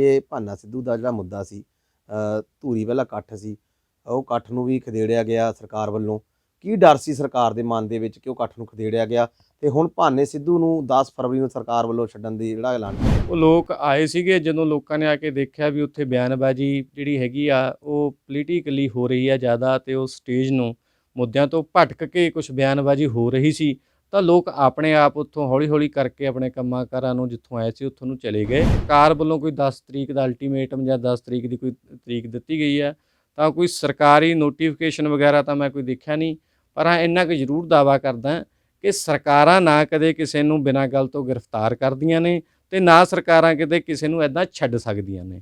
ਇਹ ਭਾਨਾ ਸਿੱਧੂ ਦਾ ਜਿਹੜਾ ਮੁੱਦਾ ਸੀ ਧੂਰੀ ਵਾਲਾ ਇਕੱਠ ਸੀ, ਉਹ ਇਕੱਠ ਨੂੰ ਵੀ ਖਦੇੜਿਆ ਗਿਆ ਸਰਕਾਰ ਵੱਲੋਂ। ਕੀ ਡਰ ਸੀ ਸਰਕਾਰ ਦੇ ਮਨ ਦੇ ਵਿੱਚ ਕਿ ਉਹ ਇਕੱਠ ਨੂੰ ਖਦੇੜਿਆ ਗਿਆ? ਤੇ ਹੁਣ ਭਾਨੇ ਸਿੱਧੂ ਨੂੰ 10 ਫਰਵਰੀ ਨੂੰ ਸਰਕਾਰ ਵੱਲੋਂ ਛੱਡਣ ਦੀ ਜਿਹੜਾ ਐਲਾਨ ਕੀਤਾ। ਉਹ ਲੋਕ ਆਏ ਸੀਗੇ ਜਦੋਂ ਲੋਕਾਂ ਨੇ ਆ ਕੇ ਦੇਖਿਆ ਵੀ ਉੱਥੇ ਬਿਆਨਬਾਜ਼ੀ ਜਿਹੜੀ ਹੈਗੀ ਆ, ਉਹ ਪੋਲੀਟੀਕਲੀ ਹੋ ਰਹੀ ਆ ਜ਼ਿਆਦਾ ਤੇ ਉਹ ਸਟੇਜ ਨੂੰ ਮੁੱਦਿਆਂ ਤੋਂ ਭਟਕ ਕੇ ਕੁਝ ਬਿਆਨਬਾਜ਼ੀ ਹੋ ਰਹੀ ਸੀ। ਤਾਂ ਲੋਕ ਆਪਣੇ ਆਪ ਉੱਥੋਂ ਹੌਲੀ-ਹੌਲੀ ਕਰਕੇ ਆਪਣੇ ਕੰਮਾਂ ਕਾਰਾਂ ਨੂੰ ਜਿੱਥੋਂ ਆਏ ਸੀ, ਉੱਥੋਂ ਨੂੰ ਚਲੇ ਗਏ। ਸਰਕਾਰ ਵੱਲੋਂ ਕੋਈ 10 ਤਰੀਕ ਦਾ ਅਲਟੀਮੇਟਮ ਜਾਂ 10 ਤਰੀਕ ਦੀ ਕੋਈ ਤਰੀਕ ਦਿੱਤੀ ਗਈ ਹੈ, ਤਾਂ ਕੋਈ ਸਰਕਾਰੀ ਨੋਟੀਫਿਕੇਸ਼ਨ ਵਗੈਰਾ ਤਾਂ ਮੈਂ ਕੋਈ ਦੇਖਿਆ ਨਹੀਂ, ਪਰ ਹਾਂ ਇੰਨਾ ਕੁ ਜ਼ਰੂਰ ਦਾਵਾ ਕਰਦਾ ਕਿ ਸਰਕਾਰਾਂ ਨਾ ਕਦੇ ਕਿਸੇ ਨੂੰ ਬਿਨਾਂ ਗੱਲ ਤੋਂ ਗ੍ਰਿਫਤਾਰ ਕਰਦੀਆਂ ਨੇ ਤੇ ਨਾ ਸਰਕਾਰਾਂ ਕਿਤੇ ਕਿਸੇ ਨੂੰ ਐਦਾਂ ਛੱਡ ਸਕਦੀਆਂ ਨੇ।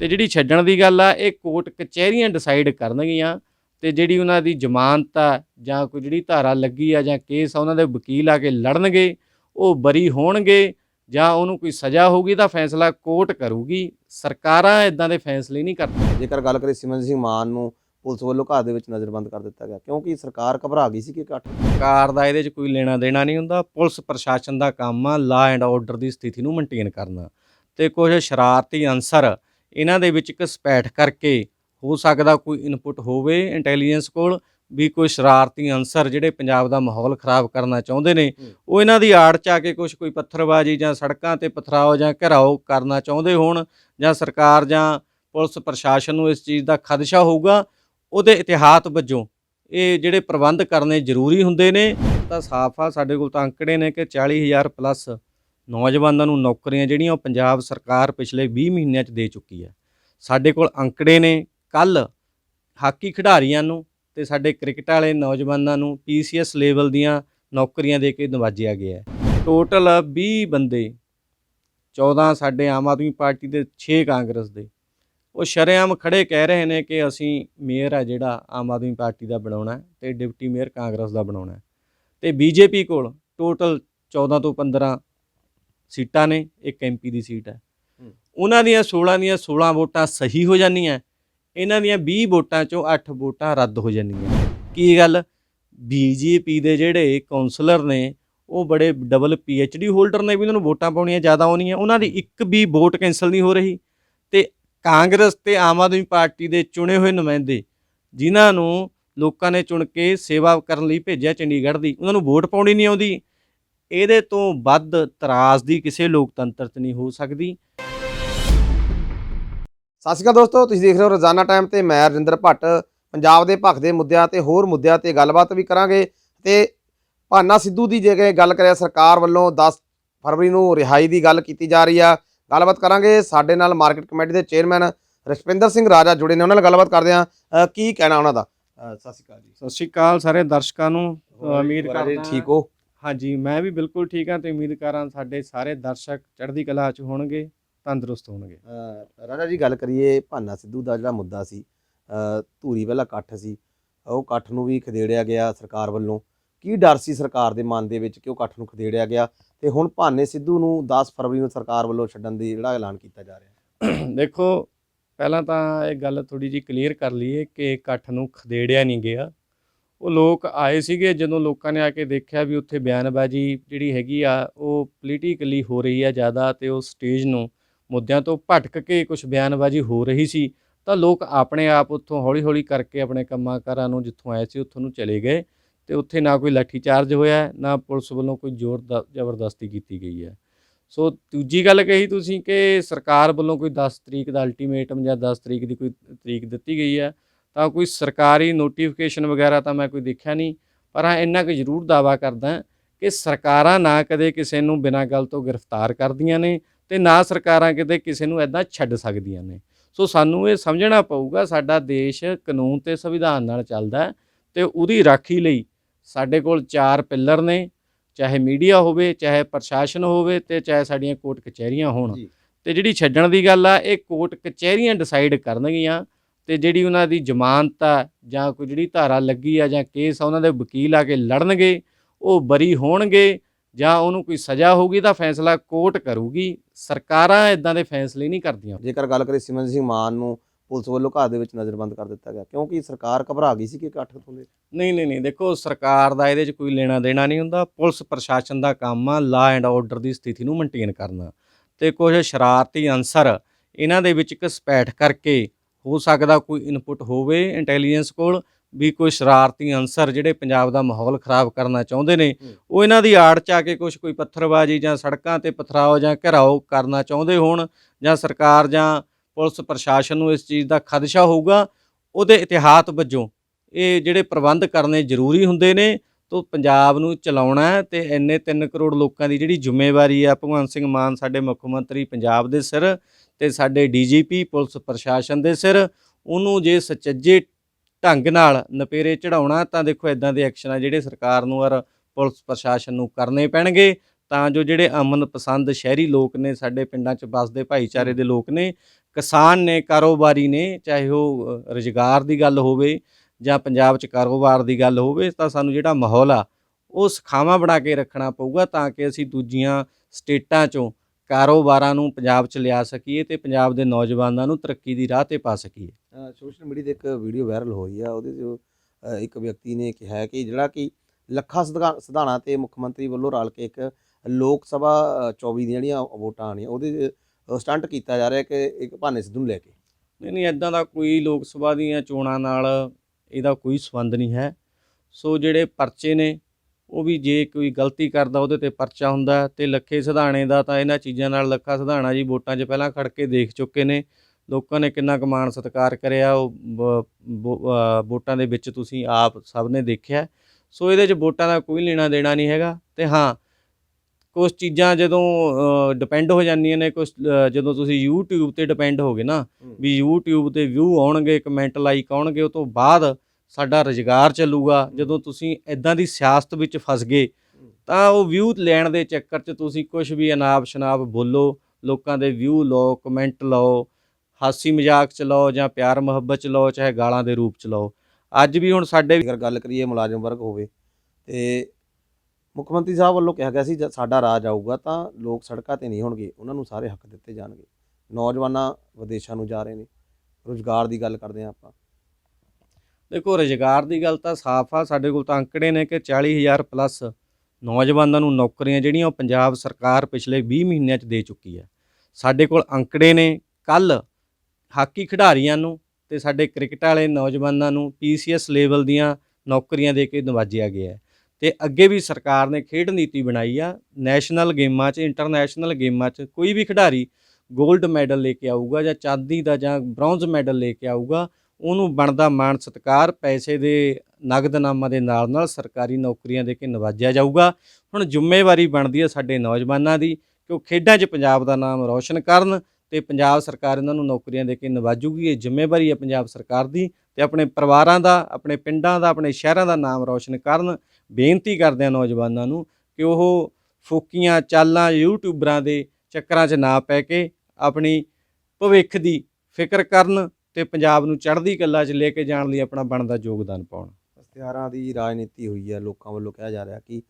ਤੇ ਜਿਹੜੀ ਛੱਡਣ ਦੀ ਗੱਲ ਆ, ਇਹ ਕੋਰਟ ਕਚਹਿਰੀਆਂ ਡਿਸਾਈਡ ਕਰਨਗੀਆਂ ਤੇ ਜਿਹੜੀ ਉਹਨਾਂ ਦੀ ਜ਼ਮਾਨਤ ਆ ਜਾਂ ਕੋਈ ਜਿਹੜੀ ਧਾਰਾ ਲੱਗੀ ਆ ਜਾਂ ਕੇਸ ਆ ਉਹਨਾਂ ਦੇ ਵਕੀਲ ਆ ਕੇ ਲੜਨਗੇ ਉਹ ਬਰੀ ਹੋਣਗੇ ਜਾਂ ਉਹਨੂੰ ਕੋਈ ਸਜ਼ਾ ਹੋਊਗੀ ਤਾਂ ਫੈਸਲਾ ਕੋਰਟ ਕਰੂਗੀ। ਸਰਕਾਰਾਂ ਇਦਾਂ ਦੇ ਫੈਸਲੇ ਨਹੀਂ ਕਰਦੀਆਂ। ਜੇਕਰ ਗੱਲ ਕਰੀਏ ਸਿਮਰਨ ਸਿੰਘ ਮਾਨ ਨੂੰ ਪੁਲਿਸ ਵੱਲੋਂ ਘਰ ਦੇ ਵਿੱਚ ਨਜ਼ਰਬੰਦ ਕਰ ਦਿੱਤਾ ਗਿਆ ਕਿਉਂਕਿ ਸਰਕਾਰ ਘਬਰਾ ਗਈ ਸੀ ਕਿ ਇਕੱਠ ਸਰਕਾਰ ਦਾ ਇਹਦੇ 'ਚ ਕੋਈ ਲੈਣਾ ਦੇਣਾ ਨਹੀਂ ਹੁੰਦਾ ਪੁਲਿਸ ਪ੍ਰਸ਼ਾਸਨ ਦਾ ਕੰਮ ਆ ਲਾ ਐਂਡ ਆਰਡਰ ਦੀ ਸਥਿਤੀ ਨੂੰ ਮੇਨਟੇਨ ਕਰਨਾ। ਤੇ ਕੁਝ ਸ਼ਰਾਰਤੀ ਅਨਸਰ ਇਹਨਾਂ ਦੇ ਵਿੱਚ ਘਸਪੈਠ ਕਰਕੇ ਹੋ ਸਕਦਾ ਕੋਈ ਇਨਪੁਟ ਹੋਵੇ ਇੰਟੈਲੀਜੈਂਸ ਕੋਲ ਵੀ ਕੋਈ ਸ਼ਰਾਰਤੀ ਅਨਸਰ ਜਿਹੜੇ ਪੰਜਾਬ ਦਾ ਮਾਹੌਲ ਖਰਾਬ ਕਰਨਾ ਚਾਹੁੰਦੇ ਨੇ। ਉਹ ਇਹਨਾਂ ਦੀ ਆੜ ਚ ਆ ਕੇ ਕੁਝ ਕੋਈ ਪੱਥਰਬਾਜ਼ੀ ਜਾਂ ਸੜਕਾਂ ਤੇ ਪਥਰਾਓ ਜਾਂ ਘਿਰਾਓ ਕਰਨਾ ਚਾਹੁੰਦੇ ਹੋਣ ਜਾਂ ਸਰਕਾਰ ਜਾਂ ਪੁਲਿਸ ਪ੍ਰਸ਼ਾਸਨ ਨੂੰ ਇਸ ਚੀਜ਼ ਦਾ ਖਦਸ਼ਾ ਹੋਊਗਾ ਉਹਦੇ ਇਤਿਹਾਤ ਵਜੋਂ ਇਹ ਜਿਹੜੇ ਪ੍ਰਬੰਧ ਕਰਨੇ ਜ਼ਰੂਰੀ ਹੁੰਦੇ ਨੇ ਤਾਂ ਸਾਫ਼ ਆ ਸਾਡੇ ਕੋਲ ਤਾਂ ਅੰਕੜੇ ਨੇ ਕਿ 40000 ਪਲੱਸ ਨੌਜਵਾਨਾਂ ਨੂੰ ਨੌਕਰੀਆਂ ਜਿਹੜੀਆਂ ਉਹ ਪੰਜਾਬ ਸਰਕਾਰ ਪਿਛਲੇ 20 ਮਹੀਨਿਆਂ 'ਚ ਦੇ ਚੁੱਕੀ ਹੈ ਸਾਡੇ ਕੋਲ ਅੰਕੜੇ ਨੇ ਕੱਲ ਹਾਕੀ ਖਿਡਾਰੀਆਂ ਨੂੰ ਤੇ ਸਾਡੇ ਕ੍ਰਿਕਟ ਵਾਲੇ ਨੌਜਵਾਨਾਂ ਨੂੰ ਪੀਸੀਐਸ ਲੈਵਲ ਦੀਆਂ ਨੌਕਰੀਆਂ ਦੇ ਕੇ ਨਵਾਜਿਆ ਗਿਆ ਹੈ। ਟੋਟਲ 20 ਬੰਦੇ 14 ਸਾਡੇ ਆਮ ਆਦਮੀ ਪਾਰਟੀ ਦੇ 6 ਕਾਂਗਰਸ ਦੇ। ਉਹ ਸ਼ਰੇਆਮ ਖੜੇ ਕਹਿ ਰਹੇ ਨੇ ਕਿ ਅਸੀਂ ਮੇਅਰ ਆ ਜਿਹੜਾ ਆਮ ਆਦਮੀ ਪਾਰਟੀ ਦਾ ਬਣਾਉਣਾ ਤੇ ਡਿਪਟੀ ਮੇਅਰ ਕਾਂਗਰਸ ਦਾ ਬਣਾਉਣਾ ਤੇ ਬੀਜੇਪੀ ਕੋਲ ਟੋਟਲ 14 ਤੋਂ 15 ਸੀਟਾਂ ਨੇ ਇੱਕ ਐਮਪੀ ਦੀ ਸੀਟ ਹੈ। ਹੂੰ। ਉਹਨਾਂ ਦੀਆਂ 16 ਦੀਆਂ 16 ਵੋਟਾਂ ਸਹੀ ਹੋ ਜਾਂਦੀਆਂ ਇਹਨਾਂ ਦੀਆਂ 20 ਵੋਟਾਂ ਚੋਂ 8 ਵੋਟਾਂ ਰੱਦ ਹੋ ਜਾਂਦੀਆਂ ਕੀ ਗੱਲ? ਬੀਜੇਪੀ ਦੇ ਜਿਹੜੇ ਕਾਉਂਸਲਰ ਨੇ, ਉਹ ਬੜੇ ਡਬਲ ਪੀਐਚਡੀ ਹੋਲਡਰ ਨੇ ਵੀ ਉਹਨਾਂ ਨੂੰ ਵੋਟਾਂ ਪਾਉਣੀਆਂ ਜ਼ਿਆਦਾ ਆਉਣੀਆਂ। ਉਹਨਾਂ ਦੀ ਇੱਕ ਵੀ ਵੋਟ ਕੈਨਸਲ ਨਹੀਂ ਹੋ ਰਹੀ। ਤੇ ਕਾਂਗਰਸ ਤੇ ਆਮ ਆਦਮੀ ਪਾਰਟੀ ਦੇ ਚੁਣੇ ਹੋਏ ਨੁਮਾਇੰਦੇ, ਜਿਨ੍ਹਾਂ ਨੂੰ ਲੋਕਾਂ ਨੇ ਚੁਣ ਕੇ ਸੇਵਾ ਕਰਨ ਲਈ ਭੇਜਿਆ ਚੰਡੀਗੜ੍ਹ ਦੀ, ਉਹਨਾਂ ਨੂੰ ਵੋਟ ਪਾਉਣੀ ਨਹੀਂ ਆਉਂਦੀ। ਇਹਦੇ ਤੋਂ ਵੱਧ ਤਰਾਸ ਦੀ ਕਿਸੇ ਲੋਕਤੰਤਰ 'ਚ ਨਹੀਂ ਹੋ ਸਕਦੀ। ਸਤਿ ਸ਼੍ਰੀ ਅਕਾਲ ਦੋਸਤੋ ਤੁਸੀਂ ਦੇਖ ਰਹੇ ਹੋ ਰੋਜ਼ਾਨਾ ਟਾਈਮ ਤੇ ਮੈਂ ਰਜਿੰਦਰ ਭੱਟ। ਪੰਜਾਬ ਦੇ ਭਖ ਦੇ ਮੁੱਦਿਆਂ ਤੇ ਹੋਰ ਮੁੱਦਿਆਂ ਤੇ ਗੱਲਬਾਤ ਵੀ ਕਰਾਂਗੇ ਤੇ ਭਾਨਾ ਸਿੱਧੂ ਦੀ ਜੇ ਗੱਲ ਕਰਿਆ ਸਰਕਾਰ ਵੱਲੋਂ 10 ਫਰਵਰੀ ਨੂੰ ਰਿਹਾਈ ਦੀ ਗੱਲ ਕੀਤੀ ਜਾ ਰਹੀ ਆ। ਗੱਲਬਾਤ ਕਰਾਂਗੇ ਸਾਡੇ ਨਾਲ ਮਾਰਕੀਟ ਕਮੇਟੀ ਦੇ ਚੇਅਰਮੈਨ ਰਸ਼ਪਿੰਦਰ ਸਿੰਘ ਰਾਜਾ ਜੁੜੇ ਨੇ ਉਹਨਾਂ ਨਾਲ ਗੱਲਬਾਤ ਕਰਦੇ ਆ ਕੀ ਕਹਿਣਾ ਉਹਨਾਂ ਦਾ? ਸਤਿ ਸ਼੍ਰੀ ਅਕਾਲ ਜੀ। ਸਤਿ ਸ਼੍ਰੀ ਅਕਾਲ ਸਾਰੇ ਦਰਸ਼ਕਾਂ ਨੂੰ। ਉਮੀਦ ਕਰਦਾ ਠੀਕ ਹੋ? ਹਾਂਜੀ ਮੈਂ ਵੀ ਬਿਲਕੁਲ ਠੀਕ ਹਾਂ ਤੇ ਉਮੀਦ ਕਰਾਂ ਸਾਡੇ ਸਾਰੇ ਦਰਸ਼ਕ ਚੜ੍ਹਦੀ ਕਲਾ 'ਚ ਹੋਣਗੇ। ਤੰਦਰੁਸਤ ਹੋਣਗੇ। ਰਾਜਾ ਜੀ ਗੱਲ ਕਰੀਏ ਭਾਨਾ ਸਿੱਧੂ ਦਾ ਜਿਹੜਾ ਮੁੱਦਾ ਸੀ ਧੂਰੀ ਵਾਲਾ ਇਕੱਠ ਸੀ ਉਹ ਇਕੱਠ ਨੂੰ ਵੀ ਖਦੇੜਿਆ ਗਿਆ ਸਰਕਾਰ ਵੱਲੋਂ। ਕੀ ਡਰ ਸੀ ਸਰਕਾਰ ਦੇ ਮਨ ਦੇ ਵਿੱਚ ਕਿ ਉਹ ਇਕੱਠ ਨੂੰ ਖਦੇੜਿਆ ਗਿਆ? ਤੇ ਹੁਣ ਭਾਨੇ ਸਿੱਧੂ ਨੂੰ 10 ਫਰਵਰੀ ਨੂੰ ਸਰਕਾਰ ਵੱਲੋਂ ਛੱਡਣ ਦੀ ਜਿਹੜਾ ਐਲਾਨ ਕੀਤਾ ਜਾ ਰਿਹਾ। ਦੇਖੋ ਪਹਿਲਾਂ ਤਾਂ ਇਹ ਗੱਲ ਥੋੜੀ ਜੀ ਕਲੀਅਰ ਕਰ ਲਈਏ ਕਿ ਇਕੱਠ ਨੂੰ ਖਦੇੜਿਆ ਨਹੀਂ ਗਿਆ। ਉਹ ਲੋਕ ਆਏ ਸੀਗੇ ਜਦੋਂ ਲੋਕਾਂ ਨੇ ਆ ਕੇ ਦੇਖਿਆ ਵੀ ਉੱਥੇ ਬਿਆਨਬਾਜ਼ੀ ਜਿਹੜੀ ਹੈਗੀ ਆ ਉਹ ਪੋਲੀਟੀਕਲੀ ਹੋ ਰਹੀ ਆ ਜ਼ਿਆਦਾ ਤੇ ਉਹ ਸਟੇਜ ਨੂੰ ਮੁੱਦਿਆਂ ਤੋਂ ਭਟਕ ਕੇ ਕੁਝ ਬਿਆਨਬਾਜ਼ੀ ਹੋ ਰਹੀ ਸੀ, ਤਾਂ ਲੋਕ ਆਪਣੇ ਆਪ ਉੱਥੋਂ ਹੌਲੀ-ਹੌਲੀ ਕਰਕੇ ਆਪਣੇ ਕੰਮਾਂ ਕਾਰਾਂ ਨੂੰ ਜਿੱਥੋਂ ਆਏ ਸੀ ਉੱਥੋਂ ਨੂੰ ਚਲੇ ਗਏ, ਤੇ ਉੱਥੇ ਨਾ ਕੋਈ ਲਾਠੀ ਚਾਰਜ ਹੋਇਆ, ਨਾ ਪੁਲਿਸ ਵੱਲੋਂ ਕੋਈ ਜ਼ੋਰ ਦ- ਜ਼ਬਰਦਸਤੀ ਕੀਤੀ ਗਈ ਹੈ। ਸੋ ਦੂਜੀ ਗੱਲ ਕਹੀ ਤੁਸੀਂ ਕਿ ਸਰਕਾਰ ਵੱਲੋਂ ਕੋਈ 10 ਤਰੀਕ ਦਾ ਅਲਟੀਮੇਟਮ ਜਾਂ 10 ਤਰੀਕ ਦੀ ਕੋਈ ਤਰੀਕ ਦਿੱਤੀ ਗਈ ਹੈ, ਤਾਂ ਕੋਈ ਸਰਕਾਰੀ ਨੋਟੀਫਿਕੇਸ਼ਨ ਵਗੈਰਾ ਤਾਂ ਮੈਂ ਕੋਈ ਦੇਖਿਆ ਨਹੀਂ, ਪਰ ਹਾਂ ਇੰਨਾ ਕੁ ਜ਼ਰੂਰ ਦਾਵਾ ਕਰਦਾ ਕਿ ਸਰਕਾਰਾਂ ਨਾ ਕਦੇ ਕਿਸੇ ਨੂੰ ਬਿਨਾਂ ਗੱਲ ਤੋਂ ਗ੍ਰਿਫਤਾਰ ਕਰਦੀਆਂ ਨੇ ਤੇ ਨਾ ਸਰਕਾਰਾਂ ਕਿਤੇ ਕਿਸੇ ਨੂੰ ਐਦਾਂ ਛੱਡ ਸਕਦੀਆਂ ਨੇ ਸੋ ਸਾਨੂੰ ਇਹ ਸਮਝਣਾ ਪਊਗਾ ਸਾਡਾ ਦੇਸ਼ ਕਾਨੂੰਨ ਤੇ ਸੰਵਿਧਾਨ ਨਾਲ ਚੱਲਦਾ ਤੇ ਉਹਦੀ ਰਾਖੀ ਲਈ ਸਾਡੇ ਕੋਲ ਚਾਰ ਪਿੱਲਰ ਨੇ ਚਾਹੇ ਮੀਡੀਆ ਹੋਵੇ ਚਾਹੇ ਪ੍ਰਸ਼ਾਸਨ ਹੋਵੇ ਤੇ ਚਾਹੇ ਸਾਡੀਆਂ ਕੋਰਟ ਕਚਹਿਰੀਆਂ ਹੋਣ। ਤੇ ਜਿਹੜੀ ਛੱਡਣ ਦੀ ਗੱਲ ਆ ਇਹ ਕੋਰਟ ਕਚਹਿਰੀਆਂ ਡਿਸਾਈਡ ਕਰਨਗੀਆਂ ਤੇ ਜਿਹੜੀ ਉਹਨਾਂ ਦੀ ਜ਼ਮਾਨਤ ਆ ਜਾਂ ਕੋਈ ਜਿਹੜੀ ਧਾਰਾ ਲੱਗੀ ਆ ਜਾਂ ਕੇਸ ਆ ਉਹਨਾਂ ਦੇ ਵਕੀਲ ਆ ਕੇ ਲੜਨਗੇ ਉਹ ਬਰੀ ਹੋਣਗੇ ਜਾਂ ਉਹਨੂੰ ਕੋਈ ਸਜ਼ਾ ਹੋਊਗੀ ਤਾਂ ਫੈਸਲਾ ਕੋਰਟ ਕਰੂਗੀ। ਸਰਕਾਰਾਂ ਇਦਾਂ ਦੇ ਫੈਸਲੇ ਨਹੀਂ ਕਰਦੀਆਂ। ਜੇਕਰ ਗੱਲ ਕਰੀਏ ਸਿਮਰਨ ਸਿੰਘ ਮਾਨ ਨੂੰ ਪੁਲਿਸ ਵੱਲੋਂ ਘਰ ਦੇ ਵਿੱਚ ਨਜ਼ਰਬੰਦ ਕਰ ਦਿੱਤਾ ਗਿਆ ਕਿਉਂਕਿ ਸਰਕਾਰ ਘਬਰਾ ਗਈ ਸੀ ਕਿ ਇਕੱਠ ਤੋਂ। ਲੈ ਨਹੀਂ ਨਹੀਂ ਨਹੀਂ ਦੇਖੋ ਸਰਕਾਰ ਦਾ ਇਹਦੇ 'ਚ ਕੋਈ ਲੈਣਾ ਦੇਣਾ ਨਹੀਂ ਹੁੰਦਾ। ਪੁਲਿਸ ਪ੍ਰਸ਼ਾਸਨ ਦਾ ਕੰਮ ਆ ਲਾ ਐਂਡ ਆਰਡਰ ਦੀ ਸਥਿਤੀ ਨੂੰ ਮੇਨਟੇਨ ਕਰਨਾ। ਤੇ ਕੁਝ ਸ਼ਰਾਰਤੀ ਅਨਸਰ ਇਹਨਾਂ ਦੇ ਵਿੱਚ ਘਸਪੈਠ ਕਰਕੇ ਹੋ ਸਕਦਾ ਕੋਈ ਇਨਪੁਟ ਹੋਵੇ ਇੰਟੈਲੀਜੈਂਸ ਕੋਲ। ਵੀ ਕੋਈ ਸ਼ਰਾਰਤੀ ਅਨਸਰ ਜਿਹੜੇ ਪੰਜਾਬ ਦਾ ਮਾਹੌਲ ਖਰਾਬ ਕਰਨਾ ਚਾਹੁੰਦੇ ਨੇ। ਉਹ ਇਹਨਾਂ ਦੀ ਆੜ ਚ ਆ ਕੇ ਕੁਝ ਕੋਈ ਪੱਥਰਬਾਜ਼ੀ ਜਾਂ ਸੜਕਾਂ ਤੇ ਪਥਰਾਓ ਜਾਂ ਘਿਰਾਓ ਕਰਨਾ ਚਾਹੁੰਦੇ ਹੋਣ ਜਾਂ ਸਰਕਾਰ ਜਾਂ ਪੁਲਿਸ ਪ੍ਰਸ਼ਾਸਨ ਨੂੰ ਇਸ ਚੀਜ਼ ਦਾ ਖਦਸ਼ਾ ਹੋਊਗਾ ਉਹਦੇ ਇਤਿਹਾਤ ਵਜੋਂ ਇਹ ਜਿਹੜੇ ਪ੍ਰਬੰਧ ਕਰਨੇ ਜ਼ਰੂਰੀ ਹੁੰਦੇ ਨੇ ਤੋਂ ਪੰਜਾਬ ਨੂੰ ਚਲਾਉਣਾ ਤੇ ਇੰਨੇ 3 ਕਰੋੜ ਲੋਕਾਂ ਦੀ ਜਿਹੜੀ ਜ਼ਿੰਮੇਵਾਰੀ ਆ ਭਗਵੰਤ ਸਿੰਘ ਮਾਨ ਸਾਡੇ ਮੁੱਖ ਮੰਤਰੀ ਪੰਜਾਬ ਦੇ ਸਿਰ ਤੇ ਸਾਡੇ ਡੀਜੀਪੀ ਪੁਲਿਸ ਪ੍ਰਸ਼ਾਸਨ ਦੇ ਸਿਰ ਉਹਨੂੰ ਜੇ ਸੁਚੱਜੇ ਢੰਗ ਨਾਲ ਨਪੇਰੇ ਚੜਾਉਣਾ ਤਾਂ ਦੇਖੋ ਇਦਾਂ ਦੇ ਐਕਸ਼ਨ ਆ ਜਿਹੜੇ ਸਰਕਾਰ ਨੂੰ ਔਰ ਪੁਲਿਸ ਪ੍ਰਸ਼ਾਸਨ ਨੂੰ ਕਰਨੇ ਪੈਣਗੇ। ਤਾਂ ਜੋ ਜਿਹੜੇ ਅਮਨ ਪਸੰਦ ਸ਼ਹਿਰੀ ਲੋਕ ਨੇ ਸਾਡੇ ਪਿੰਡਾਂ 'ਚ ਵੱਸਦੇ ਭਾਈਚਾਰੇ ਦੇ ਲੋਕ ਨੇ ਕਿਸਾਨ ਨੇ ਕਾਰੋਬਾਰੀ ਨੇ ਚਾਹੇ ਉਹ ਅ, ਰੁਜ਼ਗਾਰ ਦੀ ਗੱਲ ਹੋਵੇ ਜਾਂ ਪੰਜਾਬ 'ਚ ਕਾਰੋਬਾਰ ਦੀ ਗੱਲ ਹੋਵੇ ਤਾਂ ਸਾਨੂੰ ਜਿਹੜਾ ਮਾਹੌਲ ਆ ਉਹ ਸਖਾਵਾਂ ਬਣਾ ਕੇ ਰੱਖਣਾ ਪਊਗਾ ਤਾਂ ਕਿ ਅਸੀਂ ਦੂਜੀਆਂ ਸਟੇਟਾਂ 'ਚੋਂ ਕਾਰੋਬਾਰਾਂ ਨੂੰ ਪੰਜਾਬ 'ਚ ਲਿਆ ਸਕੀਏ ਤੇ ਪੰਜਾਬ ਦੇ ਨੌਜਵਾਨਾਂ ਨੂੰ ਤਰੱਕੀ ਦੀ ਰਾਹ ਤੇ ਪਾ ਸਕੀਏ। ਸੋਸ਼ਲ ਮੀਡੀਆ ਤੇ ਇੱਕ ਵੀਡੀਓ ਵਾਇਰਲ ਹੋਈ ਆ ਉਹਦੇ 'ਚ ਇੱਕ ਵਿਅਕਤੀ ਨੇ ਕਿਹਾ ਕਿ ਜਿਹੜਾ ਕਿ ਲੱਖਾ ਸਿਧਾਣਾ ਤੇ ਮੁੱਖ ਮੰਤਰੀ ਵੱਲੋਂ ਰਲ ਕੇ ਇੱਕ ਲੋਕ ਸਭਾ ਅ, 24 ਦੀਆਂ ਜਿਹੜੀਆਂ ਵੋਟਾਂ ਆਣੀਆਂ ਉਹਦੇ ਸਟੰਟ ਕੀਤਾ ਜਾ ਰਿਹਾ ਕਿ ਇੱਕ ਭਾਨੇ ਸਿੱਧੂ ਨੂੰ ਲੈ ਕੇ। ਨਹੀਂ ਨਹੀਂ ਇਦਾਂ ਦਾ ਕੋਈ ਲੋਕ ਸਭਾ ਦੀਆਂ ਚੋਣਾਂ ਨਾਲ ਇਹਦਾ ਕੋਈ ਸੰਬੰਧ ਨਹੀਂ ਹੈ। ਸੋ ਜਿਹੜੇ ਪਰਚੇ ਨੇ ਉਹ ਵੀ ਜੇ ਕੋਈ ਗਲਤੀ ਕਰਦਾ ਉਹਦੇ ਤੇ ਪਰਚਾ ਹੁੰਦਾ ਤੇ ਲੱਖੇ ਸਿਧਾਣੇ ਦਾ ਤਾਂ ਇਹਨਾਂ ਚੀਜ਼ਾਂ ਨਾਲ ਲੱਖਾ ਸਿਧਾਣਾ ਜੀ ਵੋਟਾਂ 'ਚ ਪਹਿਲਾਂ ਖੜ ਕੇ ਦੇਖ ਚੁੱਕੇ ਨੇ। ਲੋਕਾਂ ਨੇ ਕਿੰਨਾ ਕੁ ਮਾਣ ਸਤਿਕਾਰ ਕਰਿਆ ਉਹ ਵੋਟਾਂ ਦੇ ਵਿੱਚ ਤੁਸੀਂ ਆਪ ਸਭ ਨੇ ਦੇਖਿਆ। ਸੋ ਇਹਦੇ 'ਚ ਵੋਟਾਂ ਦਾ ਕੋਈ ਲੈਣਾ ਦੇਣਾ ਨਹੀਂ ਹੈਗਾ ਤੇ ਹਾਂ ਕੁਝ ਚੀਜ਼ਾਂ ਜਦੋਂ ਡਿਪੈਂਡ ਹੋ ਜਾਂਦੀਆਂ ਨੇ ਕੁਝ ਜਦੋਂ ਤੁਸੀਂ YouTube ਤੇ ਡਿਪੈਂਡ ਹੋਗੇ ਨਾ ਵੀ YouTube ਤੇ ਵਿਊ ਆਉਣਗੇ ਕਮੈਂਟ ਲਾਈਕ ਆਉਣਗੇ ਉਹ ਤੋਂ ਬਾਅਦ ਸਾਡਾ ਰੁਜ਼ਗਾਰ ਚੱਲੂਗਾ, ਜਦੋਂ ਤੁਸੀਂ ਇਦਾਂ ਦੀ ਸਿਆਸਤ ਵਿੱਚ ਫਸ ਗਏ, ਤਾਂ ਉਹ ਵਿਊ ਲੈਣ ਦੇ ਚੱਕਰ 'ਚ ਤੁਸੀਂ ਕੁਝ ਵੀ ਅਨਾਪ ਸ਼ਨਾਪ ਬੋਲੋ, ਲੋਕਾਂ ਦੇ ਵਿਊ ਲਓ ਕਮੈਂਟ ਲਓ ਹਾਸੀ ਮਜ਼ਾਕ ਚ ਲਓ ਜਾਂ ਪਿਆਰ ਮੁਹੱਬਤ ਚ ਲਓ ਚਾਹੇ ਗਾਲਾਂ ਦੇ ਰੂਪ ਚ ਲਓ ਅੱਜ ਵੀ ਹੁਣ ਸਾਡੇ ਜੇਕਰ ਗੱਲ ਕਰੀਏ ਮੁਲਾਜ਼ਮ ਵਰਗ ਹੋਵੇ, ਤੇ ਮੁੱਖ ਮੰਤਰੀ ਸਾਹਿਬ ਵੱਲੋਂ ਕਿਹਾ ਗਿਆ ਸੀ, ਜਦ ਸਾਡਾ ਰਾਜ ਆਊਗਾ ਤਾਂ ਲੋਕ ਸੜਕਾਂ ਤੇ ਨਹੀਂ ਹੋਣਗੇ, ਉਹਨਾਂ ਨੂੰ ਸਾਰੇ ਹੱਕ ਦਿੱਤੇ ਜਾਣਗੇ। ਨੌਜਵਾਨਾਂ ਵਿਦੇਸ਼ਾਂ ਨੂੰ ਜਾ ਰਹੇ ਨੇ, ਰੋਜ਼ਗਾਰ ਦੀ ਗੱਲ ਕਰਦੇ ਹਾਂ ਆਪਾਂ। ਦੇਖੋ, ਰੁਜ਼ਗਾਰ ਦੀ ਗੱਲ ਤਾਂ ਸਾਫ਼ ਆ, ਸਾਡੇ ਕੋਲ ਤਾਂ ਅੰਕੜੇ ਨੇ ਕਿ 40000 ਪਲੱਸ ਨੌਜਵਾਨਾਂ ਨੂੰ ਨੌਕਰੀਆਂ ਜਿਹੜੀਆਂ ਉਹ ਪੰਜਾਬ ਸਰਕਾਰ ਪਿਛਲੇ 20 ਮਹੀਨਿਆਂ 'ਚ ਦੇ ਚੁੱਕੀ ਹੈ ਸਾਡੇ ਕੋਲ ਅੰਕੜੇ ਨੇ ਕੱਲ ਹਾਕੀ ਖਿਡਾਰੀਆਂ ਨੂੰ ਤੇ ਸਾਡੇ ਕ੍ਰਿਕਟ ਵਾਲੇ ਨੌਜਵਾਨਾਂ ਨੂੰ ਪੀਸੀਐਸ ਲੈਵਲ ਦੀਆਂ ਨੌਕਰੀਆਂ ਦੇ ਕੇ ਨਵਾਜਿਆ ਗਿਆ। ਹੈ ਤੇ ਅੱਗੇ ਵੀ ਸਰਕਾਰ ਨੇ ਖੇਡ ਨੀਤੀ ਬਣਾਈ ਆ, ਨੈਸ਼ਨਲ ਗੇਮਾਂ 'ਚ, ਇੰਟਰਨੈਸ਼ਨਲ ਗੇਮਾਂ 'ਚ ਕੋਈ ਵੀ ਖਿਡਾਰੀ 골ਡ ਮੈਡਲ ਲੈ ਕੇ ਆਊਗਾ ਜਾਂ ਚਾਂਦੀ ਦਾ ਜਾਂ ਬ੍ਰੌਂਜ਼ ਮੈਡਲ ਲੈ ਕੇ ਆਊਗਾ ਉਹਨੂੰ ਬਣਦਾ ਮਾਣ ਸਤਿਕਾਰ ਪੈਸੇ ਦੇ ਨਗਦਨਾਮਾ ਦੇ ਨਾਲ ਨਾਲ ਸਰਕਾਰੀ ਨੌਕਰੀਆਂ ਦੇ ਕੇ ਨਵਾਜਿਆ ਜਾਊਗਾ। ਹੁਣ ਜ਼ਿੰਮੇਵਾਰੀ ਬਣਦੀ ਹੈ ਸਾਡੇ ਨੌਜਵਾਨਾਂ ਦੀ ਕਿ ਉਹ ਖੇਡਾਂ 'ਚ ਪੰਜਾਬ ਦਾ ਨਾਮ ਰੌਸ਼ਨ ਕਰਨ ਤੇ ਪੰਜਾਬ ਸਰਕਾਰ ਇਹਨਾਂ ਨੂੰ ਨੌਕਰੀਆਂ ਦੇ ਕੇ ਨਵਾਜੂਗੀ। ਇਹ ਜ਼ਿੰਮੇਵਾਰੀ ਹੈ ਪੰਜਾਬ ਸਰਕਾਰ ਦੀ ਤੇ ਆਪਣੇ ਪਰਿਵਾਰਾਂ ਦਾ, ਆਪਣੇ ਪਿੰਡਾਂ ਦਾ, ਆਪਣੇ ਸ਼ਹਿਰਾਂ ਦਾ ਨਾਮ ਰੌਸ਼ਨ ਕਰਨ। ਬੇਨਤੀ ਕਰਦੇ ਆ ਨੌਜਵਾਨਾਂ ਨੂੰ ਕਿ ਉਹ ਫੋਕੀਆਂ, ਚਾਲਾਂ, ਯੂਟਿਊਬਰਾਂ ਦੇ ਚੱਕਰਾਂ 'ਚ ਨਾ ਪੈ ਕੇ ਆਪਣੀ ਭਵਿੱਖ ਦੀ ਫਿਕਰ ਕਰਨ ਤੇ ਪੰਜਾਬ ਨੂੰ ਚੜ੍ਹਦੀ ਕਲਾ 'ਚ ਲੈ ਕੇ ਜਾਣ ਲਈ ਆਪਣਾ ਬਣਦਾ ਯੋਗਦਾਨ ਪਾਉਣ। ਇਸ਼ਤਿਹਾਰਾਂ ਦੀ ਰਾਜਨੀਤੀ ਹੋਈ ਹੈ ਲੋਕਾਂ ਵੱਲੋਂ ਕਿਹਾ ਜਾ ਰਿਹਾ ਕਿ